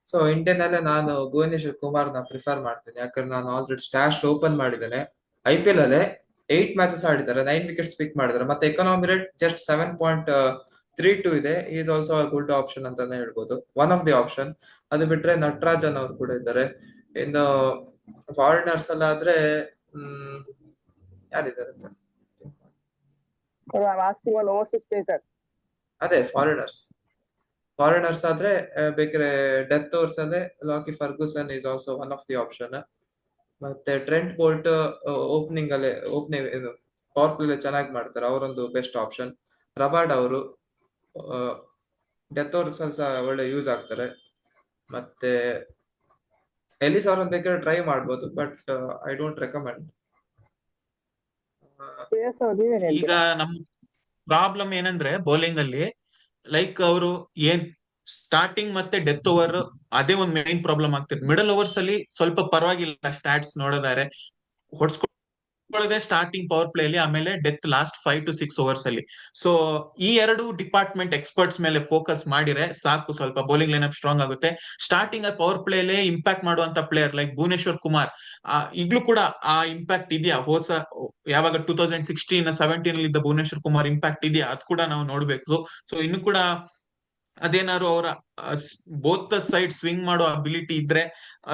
ಸೊ ಇಂಡಿಯನ್ ಅಲ್ಲೇ ನಾನು ಭುವನೇಶ್ವರ್ ಕುಮಾರ್ನ ಪ್ರಿಫರ್ ಮಾಡ್ತೇನೆ. ಯಾಕಂದ್ರೆ ನಾನು ಆಲ್ರೆಡಿ ಸ್ಟ್ಯಾಶ್ ಓಪನ್ ಮಾಡಿದ್ದೇನೆ. ಐ ಪಿ ಎಲ್ ಅಲ್ಲೇ ಏಟ್ ಮ್ಯಾಚಸ್ ಆಡಿದ್ದಾರೆ ನೈನ್ ವಿಕೆಟ್ಸ್ ಪಿಕ್ ಮಾಡಿದ್ದಾರೆ. ಮತ್ತೆ economy rate just seven point three two ಇದೆ. ಈಸ್ ಆಲ್ಸೋ ಗುಡ್ ಆಪ್ಷನ್ ಅಂತಾನೆ ಹೇಳ್ಬೋದು. ಒನ್ ಆಫ್ ದಿ ಆಪ್ಷನ್ ಅದು ಬಿಟ್ರೆ ನಟರಾಜನ್ ಅವರು ಕೂಡ ಇದ್ದಾರೆ. ಇನ್ನು ಫಾರಿನರ್ಸ್ ಎಲ್ಲ ಆದ್ರೆ ಹ್ಮ್ ಯಾರಿದ್ದಾರೆ? ಅದೇ ಫಾರಿನರ್ಸ್ ಫಾರಿನರ್ಸ್ ಆದ್ರೆ ಬೇಕ್ರೆ ಡೆತ್ ಓವರ್ಸ್ ಅಲ್ಲೇ Lockie Ferguson is also one of the option ಮತ್ತೆ ಟ್ರೆಂಟ್ ಬೋಲ್ಟ್ ಓಪನಿಂಗ್ ಅಲ್ಲೇ ಓಪನಿಂಗ್ ಇದು ಪವರ್ ಪ್ಲೇ ಚೆನ್ನಾಗಿ ಮಾಡ್ತಾರೆ. ಅವರೊಂದು ಬೆಸ್ಟ್ ಆಪ್ಷನ್ ರಬಾರ್ಡ್ ಅವರು ಡೆತ್ ಓವರ್ಸ್ ಸಹ ಒಳ್ಳೆ ಯೂಸ್ ಆಗ್ತಾರೆ. ಮತ್ತೆ ಎಲಿಸ್ ಅವ್ರನ್ನ ಬೇಕಾದ್ರೆ ಟ್ರೈ ಮಾಡ್ಬೋದು ಬಟ್ ಐ ಡೋಂಟ್ ರೆಕಮೆಂಡ್ ಈಗ ನಮ್ ಪ್ರಾಬ್ಲಮ್ ಏನಂದ್ರೆ ಬೌಲಿಂಗ್ ಅಲ್ಲಿ ಲೈಕ್ ಅವರು ಏನ್ ಸ್ಟಾರ್ಟಿಂಗ್ ಮತ್ತೆ ಡೆತ್ ಓವರ್ ಅದೇ ಒಂದು ಮೇನ್ ಪ್ರಾಬ್ಲಮ್ ಆಗ್ತಿತ್ತು ಮಿಡಲ್ ಓವರ್ಸ್ ಅಲ್ಲಿ ಸ್ವಲ್ಪ ಪರವಾಗಿಲ್ಲ ಸ್ಟಾಟ್ಸ್ ನೋಡೋದಾರೆ ಹೊಡ್ಸ್ಕೊಳ್ಳೋದೇ ಸ್ಟಾರ್ಟಿಂಗ್ ಪವರ್ ಪ್ಲೇ ಅಲ್ಲಿ ಆಮೇಲೆ death last five to six overs ಅಲ್ಲಿ. ಸೊ ಈ ಎರಡು ಡಿಪಾರ್ಟ್ಮೆಂಟ್ ಎಕ್ಸ್ಪರ್ಟ್ಸ್ ಮೇಲೆ ಫೋಕಸ್ ಮಾಡಿದ್ರೆ ಸಾಕು ಸ್ವಲ್ಪ ಬೌಲಿಂಗ್ ಲೈನ್ ಅಪ್ ಸ್ಟ್ರಾಂಗ್ ಆಗುತ್ತೆ ಸ್ಟಾರ್ಟಿಂಗ್ ಪವರ್ ಪ್ಲೇಲೆ ಇಂಪ್ಯಾಕ್ಟ್ ಮಾಡುವಂತ ಪ್ಲೇಯರ್ ಲೈಕ್ ಭುವನೇಶ್ವರ್ ಕುಮಾರ್ ಆ, ಈಗ್ಲೂ ಕೂಡ ಆ ಇಂಪ್ಯಾಕ್ಟ್ ಇದೆಯಾ? ಹೋಸ ಯಾವಾಗ ಟೂ ತೌಸಂಡ್ ಸಿಕ್ಸ್ಟೀನ್ ಸೆವೆಂಟೀನ್ ಅಲ್ಲಿ ಇದ್ದ ಭುವನೇಶ್ವರ್ ಕುಮಾರ್ ಇಂಪ್ಯಾಕ್ಟ್ ಇದೆಯಾ? ಅದ್ ಕೂಡ ನಾವು ನೋಡ್ಬೇಕು. ಸೊ ಇನ್ನು ಕೂಡ ಅದೇನಾದ್ರು ಅವರ ಬೋತ್ ಸೈಡ್ ಸ್ವಿಂಗ್ ಮಾಡೋ ಅಬಿಲಿಟಿ ಇದ್ರೆ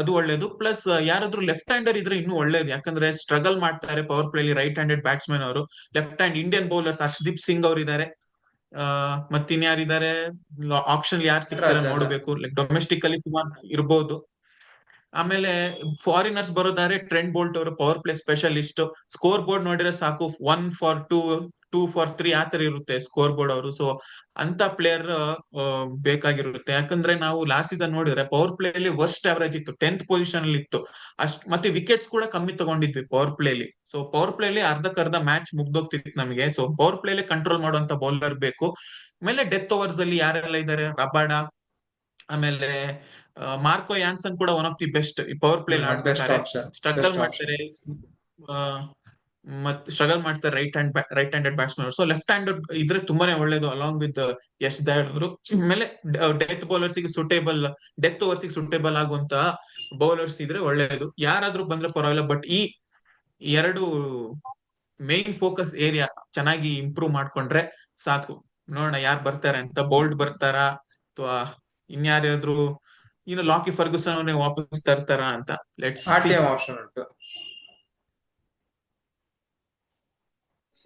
ಅದು ಒಳ್ಳೇದು. ಪ್ಲಸ್ ಯಾರಾದ್ರೂ ಲೆಫ್ಟ್ ಹ್ಯಾಂಡರ್ ಇದ್ರೆ ಇನ್ನೂ ಒಳ್ಳೇದು. ಯಾಕಂದ್ರೆ ಸ್ಟ್ರಗಲ್ ಮಾಡ್ತಾರೆ ಪವರ್ ಪ್ಲೇಲಿ ರೈಟ್ ಹ್ಯಾಂಡೆಡ್ ಬ್ಯಾಟ್ಸ್ಮನ್ ಅವರು. Left hand Indian bowlers Harshdeep Singh ಅವರು ಇದ್ದಾರೆ ಮತ್ತಿನ್ಯಾರಿದ್ದಾರೆ ಆಪ್ಷನ್ ಯಾರು ಸಿಗ್ತಾರೆ ನೋಡಬೇಕು. ಲೈಕ್ ಡೊಮೆಸ್ಟಿಕ್ ಅಲ್ಲಿ ಸುಮಾರು ಇರ್ಬೋದು. ಆಮೇಲೆ ಫಾರಿನರ್ಸ್ ಬರೋದಾರೆ ಟ್ರೆಂಡ್ ಬೋಲ್ಟ್ ಅವರು power play specialist score board ನೋಡಿದ್ರೆ ಸಾಕು. One for two two for three ತರ ಇರುತ್ತೆ ಸ್ಕೋರ್ ಬೋರ್ಡ್ ಅವರು. ಸೊ ಅಂತ ಪ್ಲೇಯರ್ ಬೇಕಾಗಿರುತ್ತೆ. ಯಾಕಂದ್ರೆ ನಾವು ಲಾಸ್ಟ್ ಸೀಸನ್ ನೋಡಿದ್ರೆ ಪವರ್ ಪ್ಲೇ ಅಲ್ಲಿ ವರ್ಸ್ಟ್ ಅವರೇಜ್ ಇತ್ತು. ಟೆಂತ್ ಪೊಸಿಷನ್ ಅಲ್ಲಿ ಇತ್ತು. ಅಷ್ಟ್ ಮತ್ತೆ ವಿಕೆಟ್ಸ್ ಕೂಡ ಕಮ್ಮಿ ತಗೊಂಡಿದ್ವಿ ಪವರ್ ಪ್ಲೇ ಅಲ್ಲಿ. ಸೊ ಪವರ್ ಪ್ಲೇ ಅಲ್ಲಿ ಅರ್ಧಕ್ಕರ್ಧ ಮ್ಯಾಚ್ ಮುಗ್ದೋಗ್ತಿತ್ತು ನಮಗೆ. ಸೊ ಪವರ್ ಪ್ಲೇ ಅಲ್ಲಿ ಕಂಟ್ರೋಲ್ ಮಾಡುವಂತ ಬೌಲರ್ ಬೇಕು. ಆಮೇಲೆ ಡೆತ್ ಓವರ್ಸ್ ಅಲ್ಲಿ ಯಾರೆಲ್ಲ ಇದಾರೆ? ರಬಾಡ ಆಮೇಲೆ ಮಾರ್ಕೋ ಯಾನ್ಸನ್ ಕೂಡ one of the best power play struggle ಮಾಡ್ತಾರೆ. ಮತ್ತೆ ಸ್ಟ್ರಗಲ್ ಮಾಡ್ತಾರೆ right hand right handed batsman so left hand ಇದ್ರೆ ತುಂಬಾನೇ ಒಳ್ಳೇದು ಅಲಾಂಗ್ ವಿತ್ ಯಶ್ ದಯಾಳ್ ಅವರು. ಆಮೇಲೆ ಡೆತ್ ಬೌಲರ್ಸ್ಗೆ ಸೂಟೇಬಲ್ ಡೆತ್ ಓವರ್ಸ್ಗೆ ಸೂಟೇಬಲ್ ಆಗುವಂತ ಬೌಲರ್ಸ್ ಇದ್ರೆ ಒಳ್ಳೇದು. ಯಾರಾದ್ರೂ ಬಂದ್ರೆ ಪರವಾಗಿಲ್ಲ ಬಟ್ ಈ ಎರಡು ಮೇನ್ ಫೋಕಸ್ ಏರಿಯಾ ಚೆನ್ನಾಗಿ ಇಂಪ್ರೂವ್ ಮಾಡ್ಕೊಂಡ್ರೆ ಸಾಕು. ನೋಡೋಣ ಯಾರು ಬರ್ತಾರೆ ಅಂತ. ಬೋಲ್ಡ್ ಬರ್ತಾರಾ? ಅಥವಾ ಇನ್ಯಾರಾದ್ರೂ ಇನ್ನು ಲಾಕಿ ಫರ್ಗುಸನ್ ಅವರೇ ವಾಪಸ್ ತರ್ತಾರ ಅಂತ. ಲೆಟ್ಸ್ ಆಪ್ಷನ್ ಉಂಟು.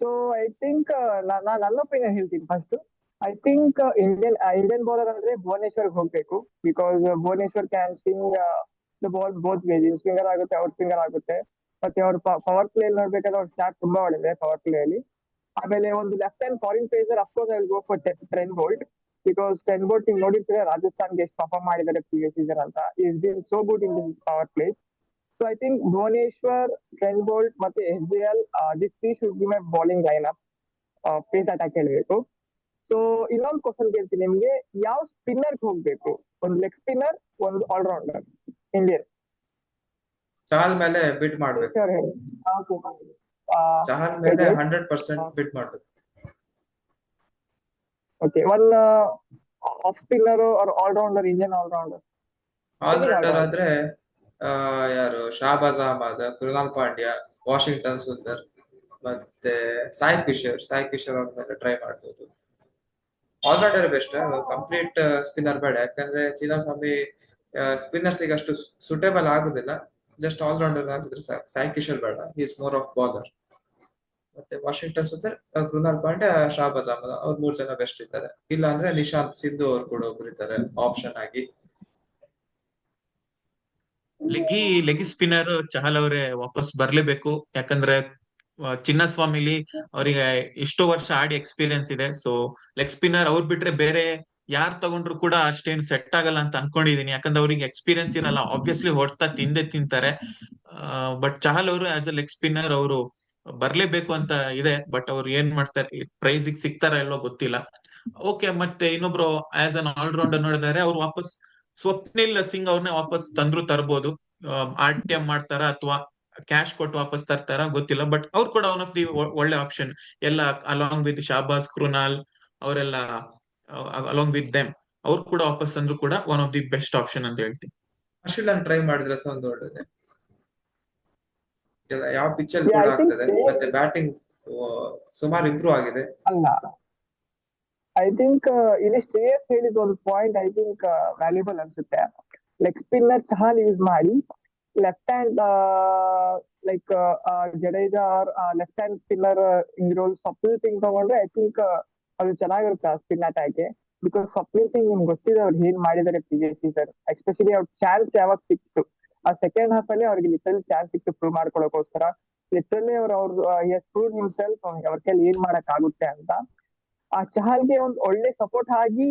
ಸೊ ಐ ಥಿಂಕ್ ನಾನು ನನ್ನ ಒಪಿನಿಯನ್ ಹೇಳ್ತೀನಿ first I think Indian Indian bowler ಅಂದ್ರೆ ಭುವನೇಶ್ವರ್ ಹೋಗ್ಬೇಕು because Bhuvneshwar can swing the ball both ways in swinger ಆಗುತ್ತೆ ಔಟ್ ಸ್ವಿಂಗರ್ ಆಗುತ್ತೆ. ಮತ್ತೆ ಅವ್ರ ಪವರ್ ಪ್ಲೇ ನೋಡ್ಬೇಕಾದ್ರೆ ಅವ್ರ ಸ್ಟಾರ್ಟ್ ತುಂಬಾ ಒಳ್ಳೆ ಪವರ್ ಪ್ಲೇ ಅಲ್ಲಿ. ಆಮೇಲೆ ಒಂದು left hand foreign pacer of course I go for Trent Boult because Trent Boult ನೀವು ನೋಡಿರ್ತೀರ, ರಾಜಸ್ಥಾನ್ಗೆ ಎಷ್ಟು ಪರ್ಫಾರ್ಮ್ ಮಾಡಿದ್ದಾರೆ ಪ್ರೀವಿಯಸ್ ಸೀಸನ್ ಅಂತ. Is been so good in this power play so I think Bhuvneshwar Trent Boult ಮತ್ತೆ S D L this three should be my bowling line up pace attack ಹೇಳಬೇಕು. So ಇನ್ನೊಂದು question ಕೇಳ್ತೀನಿ ನಿಮ್ಗೆ. ಯಾವ spinner ಹೋಗ್ಬೇಕು? ಒಂದು leg spinner ಒಂದು allrounder Indian Chahal ಮೇಲೆ ಬಿಟ್ ಮಾಡ್ಬೇಕು. ಚಹಲ್ ಮೇಲೆ? ಹಂಡ್ರೆಡ್ ಪರ್ಸೆಂಟ್ ಬಿಟ್ ಮಾಡ್ಬೇಕು. Okay one of spinner or allrounder Indian allrounder allrounder ಆದ್ರೆ ಯಾರು? ಶಾಬಾಜ್ ಅಹಮದ್, ಕೃಣಾಲ್ ಪಾಂಡ್ಯ, ವಾಷಿಂಗ್ಟನ್ ಸುಂದರ್, ಮತ್ತೆ ಸಾಯಿ ಕಿಶೋರ್. ಸಾಯಿ ಕಿಶೋರ್ ಅವ್ರ ಟ್ರೈ ಮಾಡ್ಬೋದು. ಆಲ್ರೌಂಡರ್ ಬೆಸ್ಟ್ ಕಂಪ್ಲೀಟ್ ಸ್ಪಿನ್ನರ್ ಬೇಡ. ಯಾಕಂದ್ರೆ ಚಿನ್ನಸ್ವಾಮಿ ಸ್ಪಿನ್ನರ್ಸ್ ಈಗ ಅಷ್ಟು ಸೂಟೇಬಲ್ ಆಗುದಿಲ್ಲ. ಜಸ್ಟ್ ಆಲ್ರೌಂಡರ್ ಆಗಿದ್ರೆ ಸಾಯಿ ಕಿಶೋರ್ ಬೇಡ. ಈಸ್ ಮೋರ್ ಆಫ್ ಬಾಲರ್ ಮತ್ತೆ ವಾಷಿಂಗ್ಟನ್ ಸುಂದರ್ ಕೃಣಾಲ್ ಪಾಂಡ್ಯ ಶಾಬಾಜ್ ಅಹಮದ್, ಅವ್ರು ಮೂರ್ ಜನ ಬೆಸ್ಟ್ ಇದ್ದಾರೆ. ಇಲ್ಲ ಅಂದ್ರೆ ನಿಶಾಂತ್ ಸಿಂಧು ಅವ್ರು ಕೂಡ ಒಬ್ರು ಇದ್ದಾರೆ ಆಪ್ಷನ್ ಆಗಿ. ಲೆಗ್ಗಿ ಲೆಗ್ ಸ್ಪಿನ್ನರ್ ಚಹಲ್ ಅವರೇ ವಾಪಸ್ ಬರ್ಲೇಬೇಕು. ಯಾಕಂದ್ರೆ ಚಿನ್ನಸ್ವಾಮಿಲಿ ಅವರಿಗೆ ಎಷ್ಟೋ ವರ್ಷ ಆಡಿ ಎಕ್ಸ್ಪೀರಿಯನ್ಸ್ ಇದೆ. ಸೊ ಲೆಗ್ ಸ್ಪಿನ್ನರ್ ಅವ್ರು ಬಿಟ್ರೆ ಬೇರೆ ಯಾರ್ ತಗೊಂಡ್ರು ಕೂಡ ಅಷ್ಟೇನು ಸೆಟ್ ಆಗಲ್ಲ ಅಂತ ಅನ್ಕೊಂಡಿದೀನಿ. ಯಾಕಂದ್ರೆ ಅವ್ರಿಗೆ ಎಕ್ಸ್ಪೀರಿಯನ್ಸ್ ಇರಲ್ಲ. ಆಬ್ವಿಯಸ್ಲಿ ಹೊಡ್ತಾ ತಿಂದೆ ತಿಂತಾರೆ. ಬಟ್ ಚಹಲ್ ಅವರು ಆಸ್ ಅ ಲೆಗ್ ಸ್ಪಿನ್ನರ್ ಅವರು ಬರ್ಲೇಬೇಕು ಅಂತ ಇದೆ. ಬಟ್ ಅವ್ರು ಏನ್ ಮಾಡ್ತಾರೆ ಪ್ರೈಸ್ ಸಿಗ್ತಾರ ಇಲ್ವೋ ಗೊತ್ತಿಲ್ಲ. ಓಕೆ ಮತ್ತೆ ಇನ್ನೊಬ್ರು ಆಸ್ ಅನ್ ಆಲ್ರೌಂಡರ್ ನೋಡಿದಾರೆ. ಅವ್ರು ವಾಪಸ್ ಸ್ವಪ್ನಿಲ್ ಸಿಂಗ್ ಅವ್ರನ್ನೇ ವಾಪಸ್ ತಂದ್ರು ತರ್ಬೋದು. ಆರ್ ಟಿ ಎಂ ಮಾಡ್ತಾರ ಅಥವಾ ಕ್ಯಾಶ್ ಕೊಟ್ಟು ವಾಪಸ್ ತರ್ತಾರ ಗೊತ್ತಿಲ್ಲ ಬಟ್ ಅವ್ರು ಕೂಡ ಒನ್ ಆಫ್ ದಿ ಒಳ್ಳೆ ಆಪ್ಷನ್ ಎಲ್ಲ ಅಲಾಂಗ್ ವಿತ್ ಶಾಬಾಸ್ ಕೃನಾಲ್ ಅವರೆಲ್ಲ ಅಲಾಂಗ್ ವಿತ್ ದೆಮ್ ಅವ್ರು ಕೂಡ ವಾಪಸ್ ತಂದ್ರು ಕೂಡ one of the best option ಅಂತ ಹೇಳ್ತೀನಿ. ಅಶ್ವಿನ್ ಟ್ರೈ ಮಾಡಿದ್ರೆ ಸಹ ಒಂದು ಒಳ್ಳೇದೆ. ಯಾವ ಪಿಚ್ ಅಲ್ಲಿ ಕೂಡ ಆಗ್ತದೆ. ಮತ್ತೆ ಬ್ಯಾಟಿಂಗ್ ಸುಮಾರು ಇಂಪ್ರೂವ್ ಆಗಿದೆ. ಅಲ್ಲ. ಐ ಥಿಂಕ್ ಇಲ್ಲಿ ಶ್ರೇಯಸ್ ಹೇಳಿದ ಒಂದು ಪಾಯಿಂಟ್ ಐ ಥಿಂಕ್ ವ್ಯಾಲ್ಯೂಬಲ್ ಅನ್ಸುತ್ತೆ. ಲೆಗ್ ಸ್ಪಿನ್ನರ್ ಚಾಲ್ ಯೂಸ್ ಮಾಡಿ left hand like Jadeja left hand spinner ಹಿಂಗ್ ರೋಲ್ ಸ್ವಪ್ನಿಲ್ ಸಿಂಗ್ ತಗೊಂಡ್ರೆ ಐ ಥಿಂಕ್ ಅದು ಚೆನ್ನಾಗಿರುತ್ತೆ ಆ ಸ್ಪಿನ್ ಅಟ್ಯಾಕ್ ಬಿಕಾಸ್ ಸಪ್ಲೀಸಿಂಗ್ ಸಿಂಗ್ ನಿಮ್ಗೆ ಗೊತ್ತಿದೆ ಅವ್ರು ಏನ್ ಮಾಡಿದ್ದಾರೆ ಪ್ರೀವಿಯಸ್ ಸೀಸನ್ ಎಸ್ಪೆಷಲಿ ಅವ್ರ ಚಾನ್ಸ್ ಯಾವಾಗ ಸಿಕ್ತು. ಆ ಸೆಕೆಂಡ್ ಹಾಫ್ ಅಲ್ಲಿ ಅವ್ರಿಗೆ ಲಿಟಲ್ ಚಾನ್ಸ್ ಸಿಕ್ತು ಪ್ರೂವ್ ಮಾಡ್ಕೊಳಕೋಸ್ಕರ. ಲಿಟ್ರಲಿ ಅವ್ರು ಅವ್ರು ಎಸ್ ಪ್ರೂವ್ ಹಿಮ್ಸೆಲ್ಫ್ ಅವ್ರ ಕೈಲಿ ಏನ್ ಮಾಡಕ್ ಆಗುತ್ತೆ ಅಂತ. ಆ ಚಹಲ್ಗೆ ಒಂದ್ ಒಳ್ಳೆ ಸಪೋರ್ಟ್ ಆಗಿ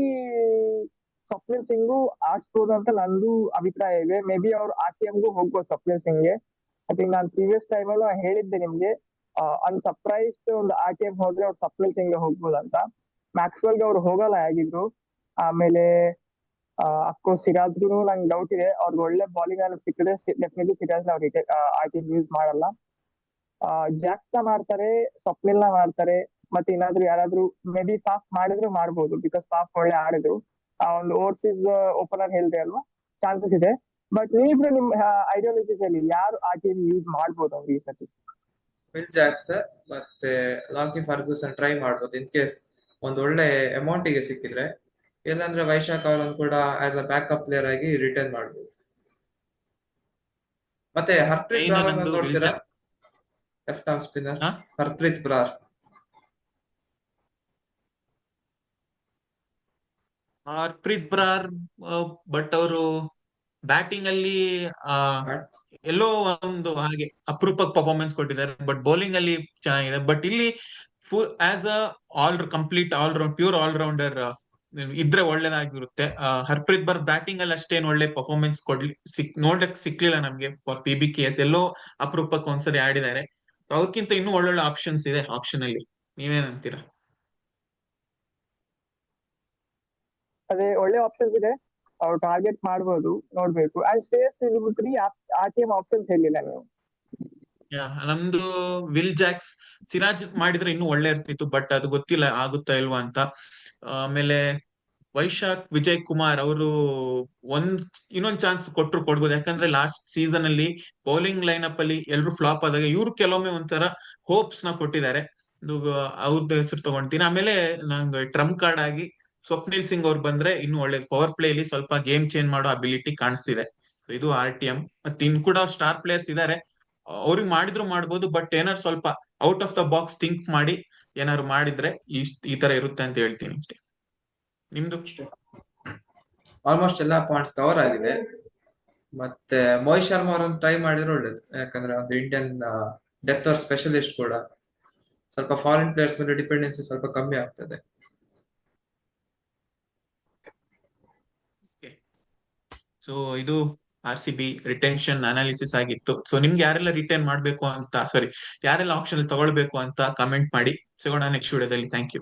ಸ್ವಪ್ನಿಲ್ ಸಿಂಗು ಆಡ್ಸ್ಬೋದು ಅಂತ ನಂದು ಅಭಿಪ್ರಾಯ ಇದೆ. ಮೇ ಬಿ ಅವ್ರು ಆರ್ ಟಿ ಎಮ್ಗೂ ಹೋಗ್ಬೋದು ಸ್ವಪ್ನಿಲ್ ಸಿಂಗ್ಗೆ ಐ ನಾನು ಪ್ರೀವಿಯಸ್ ಟೈಮ್ ಅಲ್ಲೂ ಹೇಳಿದ್ದೆ ನಿಮ್ಗೆ ಅನ್ ಸರ್ಪ್ರೈಸ್ ಒಂದು ಆರ್ ಟಿ ಎಂ ಹೋದ್ರೆ ಅವ್ರು ಸ್ವಪ್ನಿಲ್ ಸಿಂಗ್ಗೆ ಹೋಗ್ಬೋದು ಅಂತ. ಮ್ಯಾಕ್ಸ್ವೆಲ್ಗೆ ಅವ್ರು ಹೋಗಲ್ಲ ಹೇಗಿದ್ರು. ಆಮೇಲೆ ಅಫ್ಕೋರ್ಸ್ ಸಿರಾಜ್ಗೂ ನಂಗೆ ಡೌಟ್ ಇದೆ. ಅವ್ರಿಗೆ ಒಳ್ಳೆ ಬಾಲಿಂಗ್ ಅಲ್ಲಿ ಸಿಕ್ಕಿದ್ರೆ ಡೆಫಿನೆಟ್ಲಿ ಸಿರಾಜ್ ಅವ್ರು ಆರ್ ಟಿ ಎಂ ಯೂಸ್ ಮಾಡಲ್ಲ. ಜಾಕ್ಸ್ನ ಮಾಡ್ತಾರೆ ಸ್ವಪ್ನಿಲ್ನ ಮಾಡ್ತಾರೆ. ಮತ್ತೆ ಏನಾದ್ರು ಯಾರಾದ್ರೂ ಮೇ ಬಿ ಪಾಫ್ ಮಾಡಿದ್ರು ಮಾಡ್ಬೋದು. ಬಿಕಾಸ್ ಪಾಫ್ ಒಳ್ಳೆ ಆಡಿದ್ರು. ಆ ಒಂದು ಓವರ್ಸೀಸ್ ಓಪನರ್ ಹೇಳಿದೆ ಅಲ್ವಾ? ಚಾನ್ಸಸ್ ಇದೆ. ಬಟ್ ನೀವಿಬ್ರು ನಿಮ್ ಐಡಿಯಾಲಜೀಸ್ ಅಲ್ಲಿ ಯಾರು ಆ ಟೀಮ್ ಯೂಸ್ ಮಾಡ್ಬೋದು ಅವ್ರು ಈ ಸತಿ ವಿಲ್ ಜಾಕ್ಸ್ ಮತ್ತೆ ಲಾಕಿ ಫರ್ಗೂಸನ್ ಟ್ರೈ ಮಾಡ್ಬೋದು ಇನ್ ಕೇಸ್ ಒಂದ್ ಒಳ್ಳೆ ಅಮೌಂಟ್ಗೆ ಸಿಕ್ಕಿದ್ರೆ. ಇಲ್ಲಾಂದ್ರೆ ವೈಶಾಖ್ ಅವರನ್ನು ಕೂಡ ಆಸ್ ಅ ಬ್ಯಾಕಪ್ ಪ್ಲೇಯರ್ ಆಗಿ ರಿಟರ್ನ್ ಮಾಡ್ಬೋದು. ಮತ್ತೆ ಹರ್ಪ್ರೀತ್ ನೋಡ್ತೀರಾ? ಲೆಫ್ಟ್ ಆರ್ಮ್ ಸ್ಪಿನ್ನರ್ ಹಾ? ಹರ್ಪ್ರೀತ್ ಬ್ರಾರ್ ಹರ್ಪ್ರೀತ್ ಬ್ರಾರ್ ಬಟ್ ಅವರು ಬ್ಯಾಟಿಂಗ್ ಅಲ್ಲಿ ಎಲ್ಲೋ ಒಂದು ಹಾಗೆ ಅಪರೂಪಕ್ಕೆ ಪರ್ಫಾರ್ಮೆನ್ಸ್ ಕೊಟ್ಟಿದ್ದಾರೆ ಬಟ್ ಬೌಲಿಂಗ್ ಅಲ್ಲಿ ಚೆನ್ನಾಗಿದೆ. ಬಟ್ ಇಲ್ಲಿ as a all complete all round pure all rounder ಇದ್ರೆ ಒಳ್ಳೇದಾಗಿರುತ್ತೆ. ಹರ್ಪ್ರೀತ್ ಬರ್ ಬ್ಯಾಟಿಂಗ್ ಅಲ್ಲಿ ಅಷ್ಟೇನ್ ಒಳ್ಳೆ ಪರ್ಫಾರ್ಮೆನ್ಸ್ ಕೊಡ್ಲಿ, ಸಿಕ್ ನೋಡಕ್ ಸಿಕ್ಲಿಲ್ಲ ನಮ್ಗೆ for P B K S ಎಲ್ಲೋ ಅಪರೂಪಕ್ಕೆ ಒಂದ್ಸರಿ ಆಡಿದ್ದಾರೆ. ಅವ್ರಕ್ಕಿಂತ ಇನ್ನೂ ಒಳ್ಳೊಳ್ಳೆ ಆಪ್ಷನ್ಸ್ ಇದೆ ಆಪ್ಷನ್ ಅಲ್ಲಿ. ನೀವೇನಂತೀರಾ ಅದೇ ಒಳ್ಳೆ ಆಪ್ಷನ್ಸ್ ಇದೆ. ಅವ್ರು ಟಾರ್ಗೆಟ್ ಮಾಡ್ಬೋದು, ನೋಡ್ಬೇಕು. ಆಸ್ ಶ್ರೇಯಸ್ ತ್ರೀ ಆ ಟೀಮ್ ಆಪ್ಷನ್ಸ್ ಹೇಳಿಲ್ಲ ನೀವು. ನಮ್ದು ವಿಲ್ ಜಾಕ್ಸ್ ಸಿರಾಜ್ ಮಾಡಿದ್ರೆ ಇನ್ನೂ ಒಳ್ಳೆ ಇರ್ತಿತ್ತು ಬಟ್ ಅದು ಗೊತ್ತಿಲ್ಲ, ಆಗುತ್ತಾ ಇಲ್ವಾ ಅಂತ. ಆಮೇಲೆ ವೈಶಾಖ್, ವಿಜಯ್ ಕುಮಾರ್ ಅವರು ಒಂದ್, ಇನ್ನೊಂದ್ ಚಾನ್ಸ್ ಕೊಟ್ರು ಕೊಡ್ಬೋದು. ಯಾಕಂದ್ರೆ ಲಾಸ್ಟ್ ಸೀಸನ್ ಅಲ್ಲಿ ಬೌಲಿಂಗ್ ಲೈನ್ ಅಪ್ ಅಲ್ಲಿ ಎಲ್ರು ಫ್ಲಾಪ್ ಆದಾಗ ಇವ್ರು ಕೆಲವೊಮ್ಮೆ ಒಂಥರ ಹೋಪ್ಸ್ನ ಕೊಟ್ಟಿದ್ದಾರೆ. ಅವ್ರದ್ದು ಹೆಸರು ತಗೊಂತೀನಿ. ಆಮೇಲೆ ನಂಗೆ ಟ್ರಂಪ್ ಕಾರ್ಡ್ ಆಗಿ ಸ್ವಪ್ನಿಲ್ ಸಿಂಗ್ ಅವ್ರು ಬಂದ್ರೆ ಇನ್ನು ಒಳ್ಳೆ ಪವರ್ ಪ್ಲೇ ಅಲ್ಲಿ ಸ್ವಲ್ಪ ಗೇಮ್ ಚೇಂಜ್ ಮಾಡೋ ಅಬಿಲಿಟಿ ಕಾಣಿಸ್ತಿದೆ. ಇದು ಆರ್ ಟಿ ಎಂ ಮತ್ತೆ ಇನ್ ಕೂಡ ಸ್ಟಾರ್ ಪ್ಲೇಯರ್ಸ್ ಇದಾರೆ. ಅವ್ರಿಗೆ ಮಾಡಿದ್ರು ಮಾಡ್ಬೋದು ಬಟ್ ಏನಾದ್ರು ಸ್ವಲ್ಪ out of the box think ಮಾಡಿ ಏನಾದ್ರು ಮಾಡಿದ್ರೆ ಈ ತರ ಇರುತ್ತೆ ಅಂತ ಹೇಳ್ತೀನಿ ಅಷ್ಟೇ. ನಿಮ್ದು? ಆಲ್ಮೋಸ್ಟ್ ಎಲ್ಲಾ ಪಾಯಿಂಟ್ಸ್ ಕವರ್ ಆಗಿದೆ. ಮತ್ತೆ ಮೋಹಿತ್ ಶರ್ಮಾ ಅವರನ್ನು ಟ್ರೈ ಮಾಡಿದ್ರೆ ಒಳ್ಳೇದು. ಯಾಕಂದ್ರೆ ಒಂದು ಇಂಡಿಯನ್ ಡೆತ್ ಅವರ್ ಸ್ಪೆಷಲಿಸ್ಟ್ ಕೂಡ. ಸ್ವಲ್ಪ ಫಾರಿನ್ ಪ್ಲೇಯರ್ಸ್ ಮೇಲೆ ಡಿಪೆಂಡೆನ್ಸಿ ಸ್ವಲ್ಪ ಕಮ್ಮಿ ಆಗ್ತದೆ. ಸೊ ಇದು R C B retention analysis ಆಗಿತ್ತು. ಸೊ ನಿಮ್ಗೆ ಯಾರೆಲ್ಲ ರಿಟರ್ನ್ ಮಾಡಬೇಕು ಅಂತ ಸಾರಿ ಯಾರೆಲ್ಲ ಆಪ್ಷನ್ ತಗೊಳ್ಬೇಕು ಅಂತ ಕಮೆಂಟ್ ಮಾಡಿ. ಸಿಗೋಣ ನೆಕ್ಸ್ಟ್ ವಿಡಿಯೋದಲ್ಲಿ ಥ್ಯಾಂಕ್ ಯು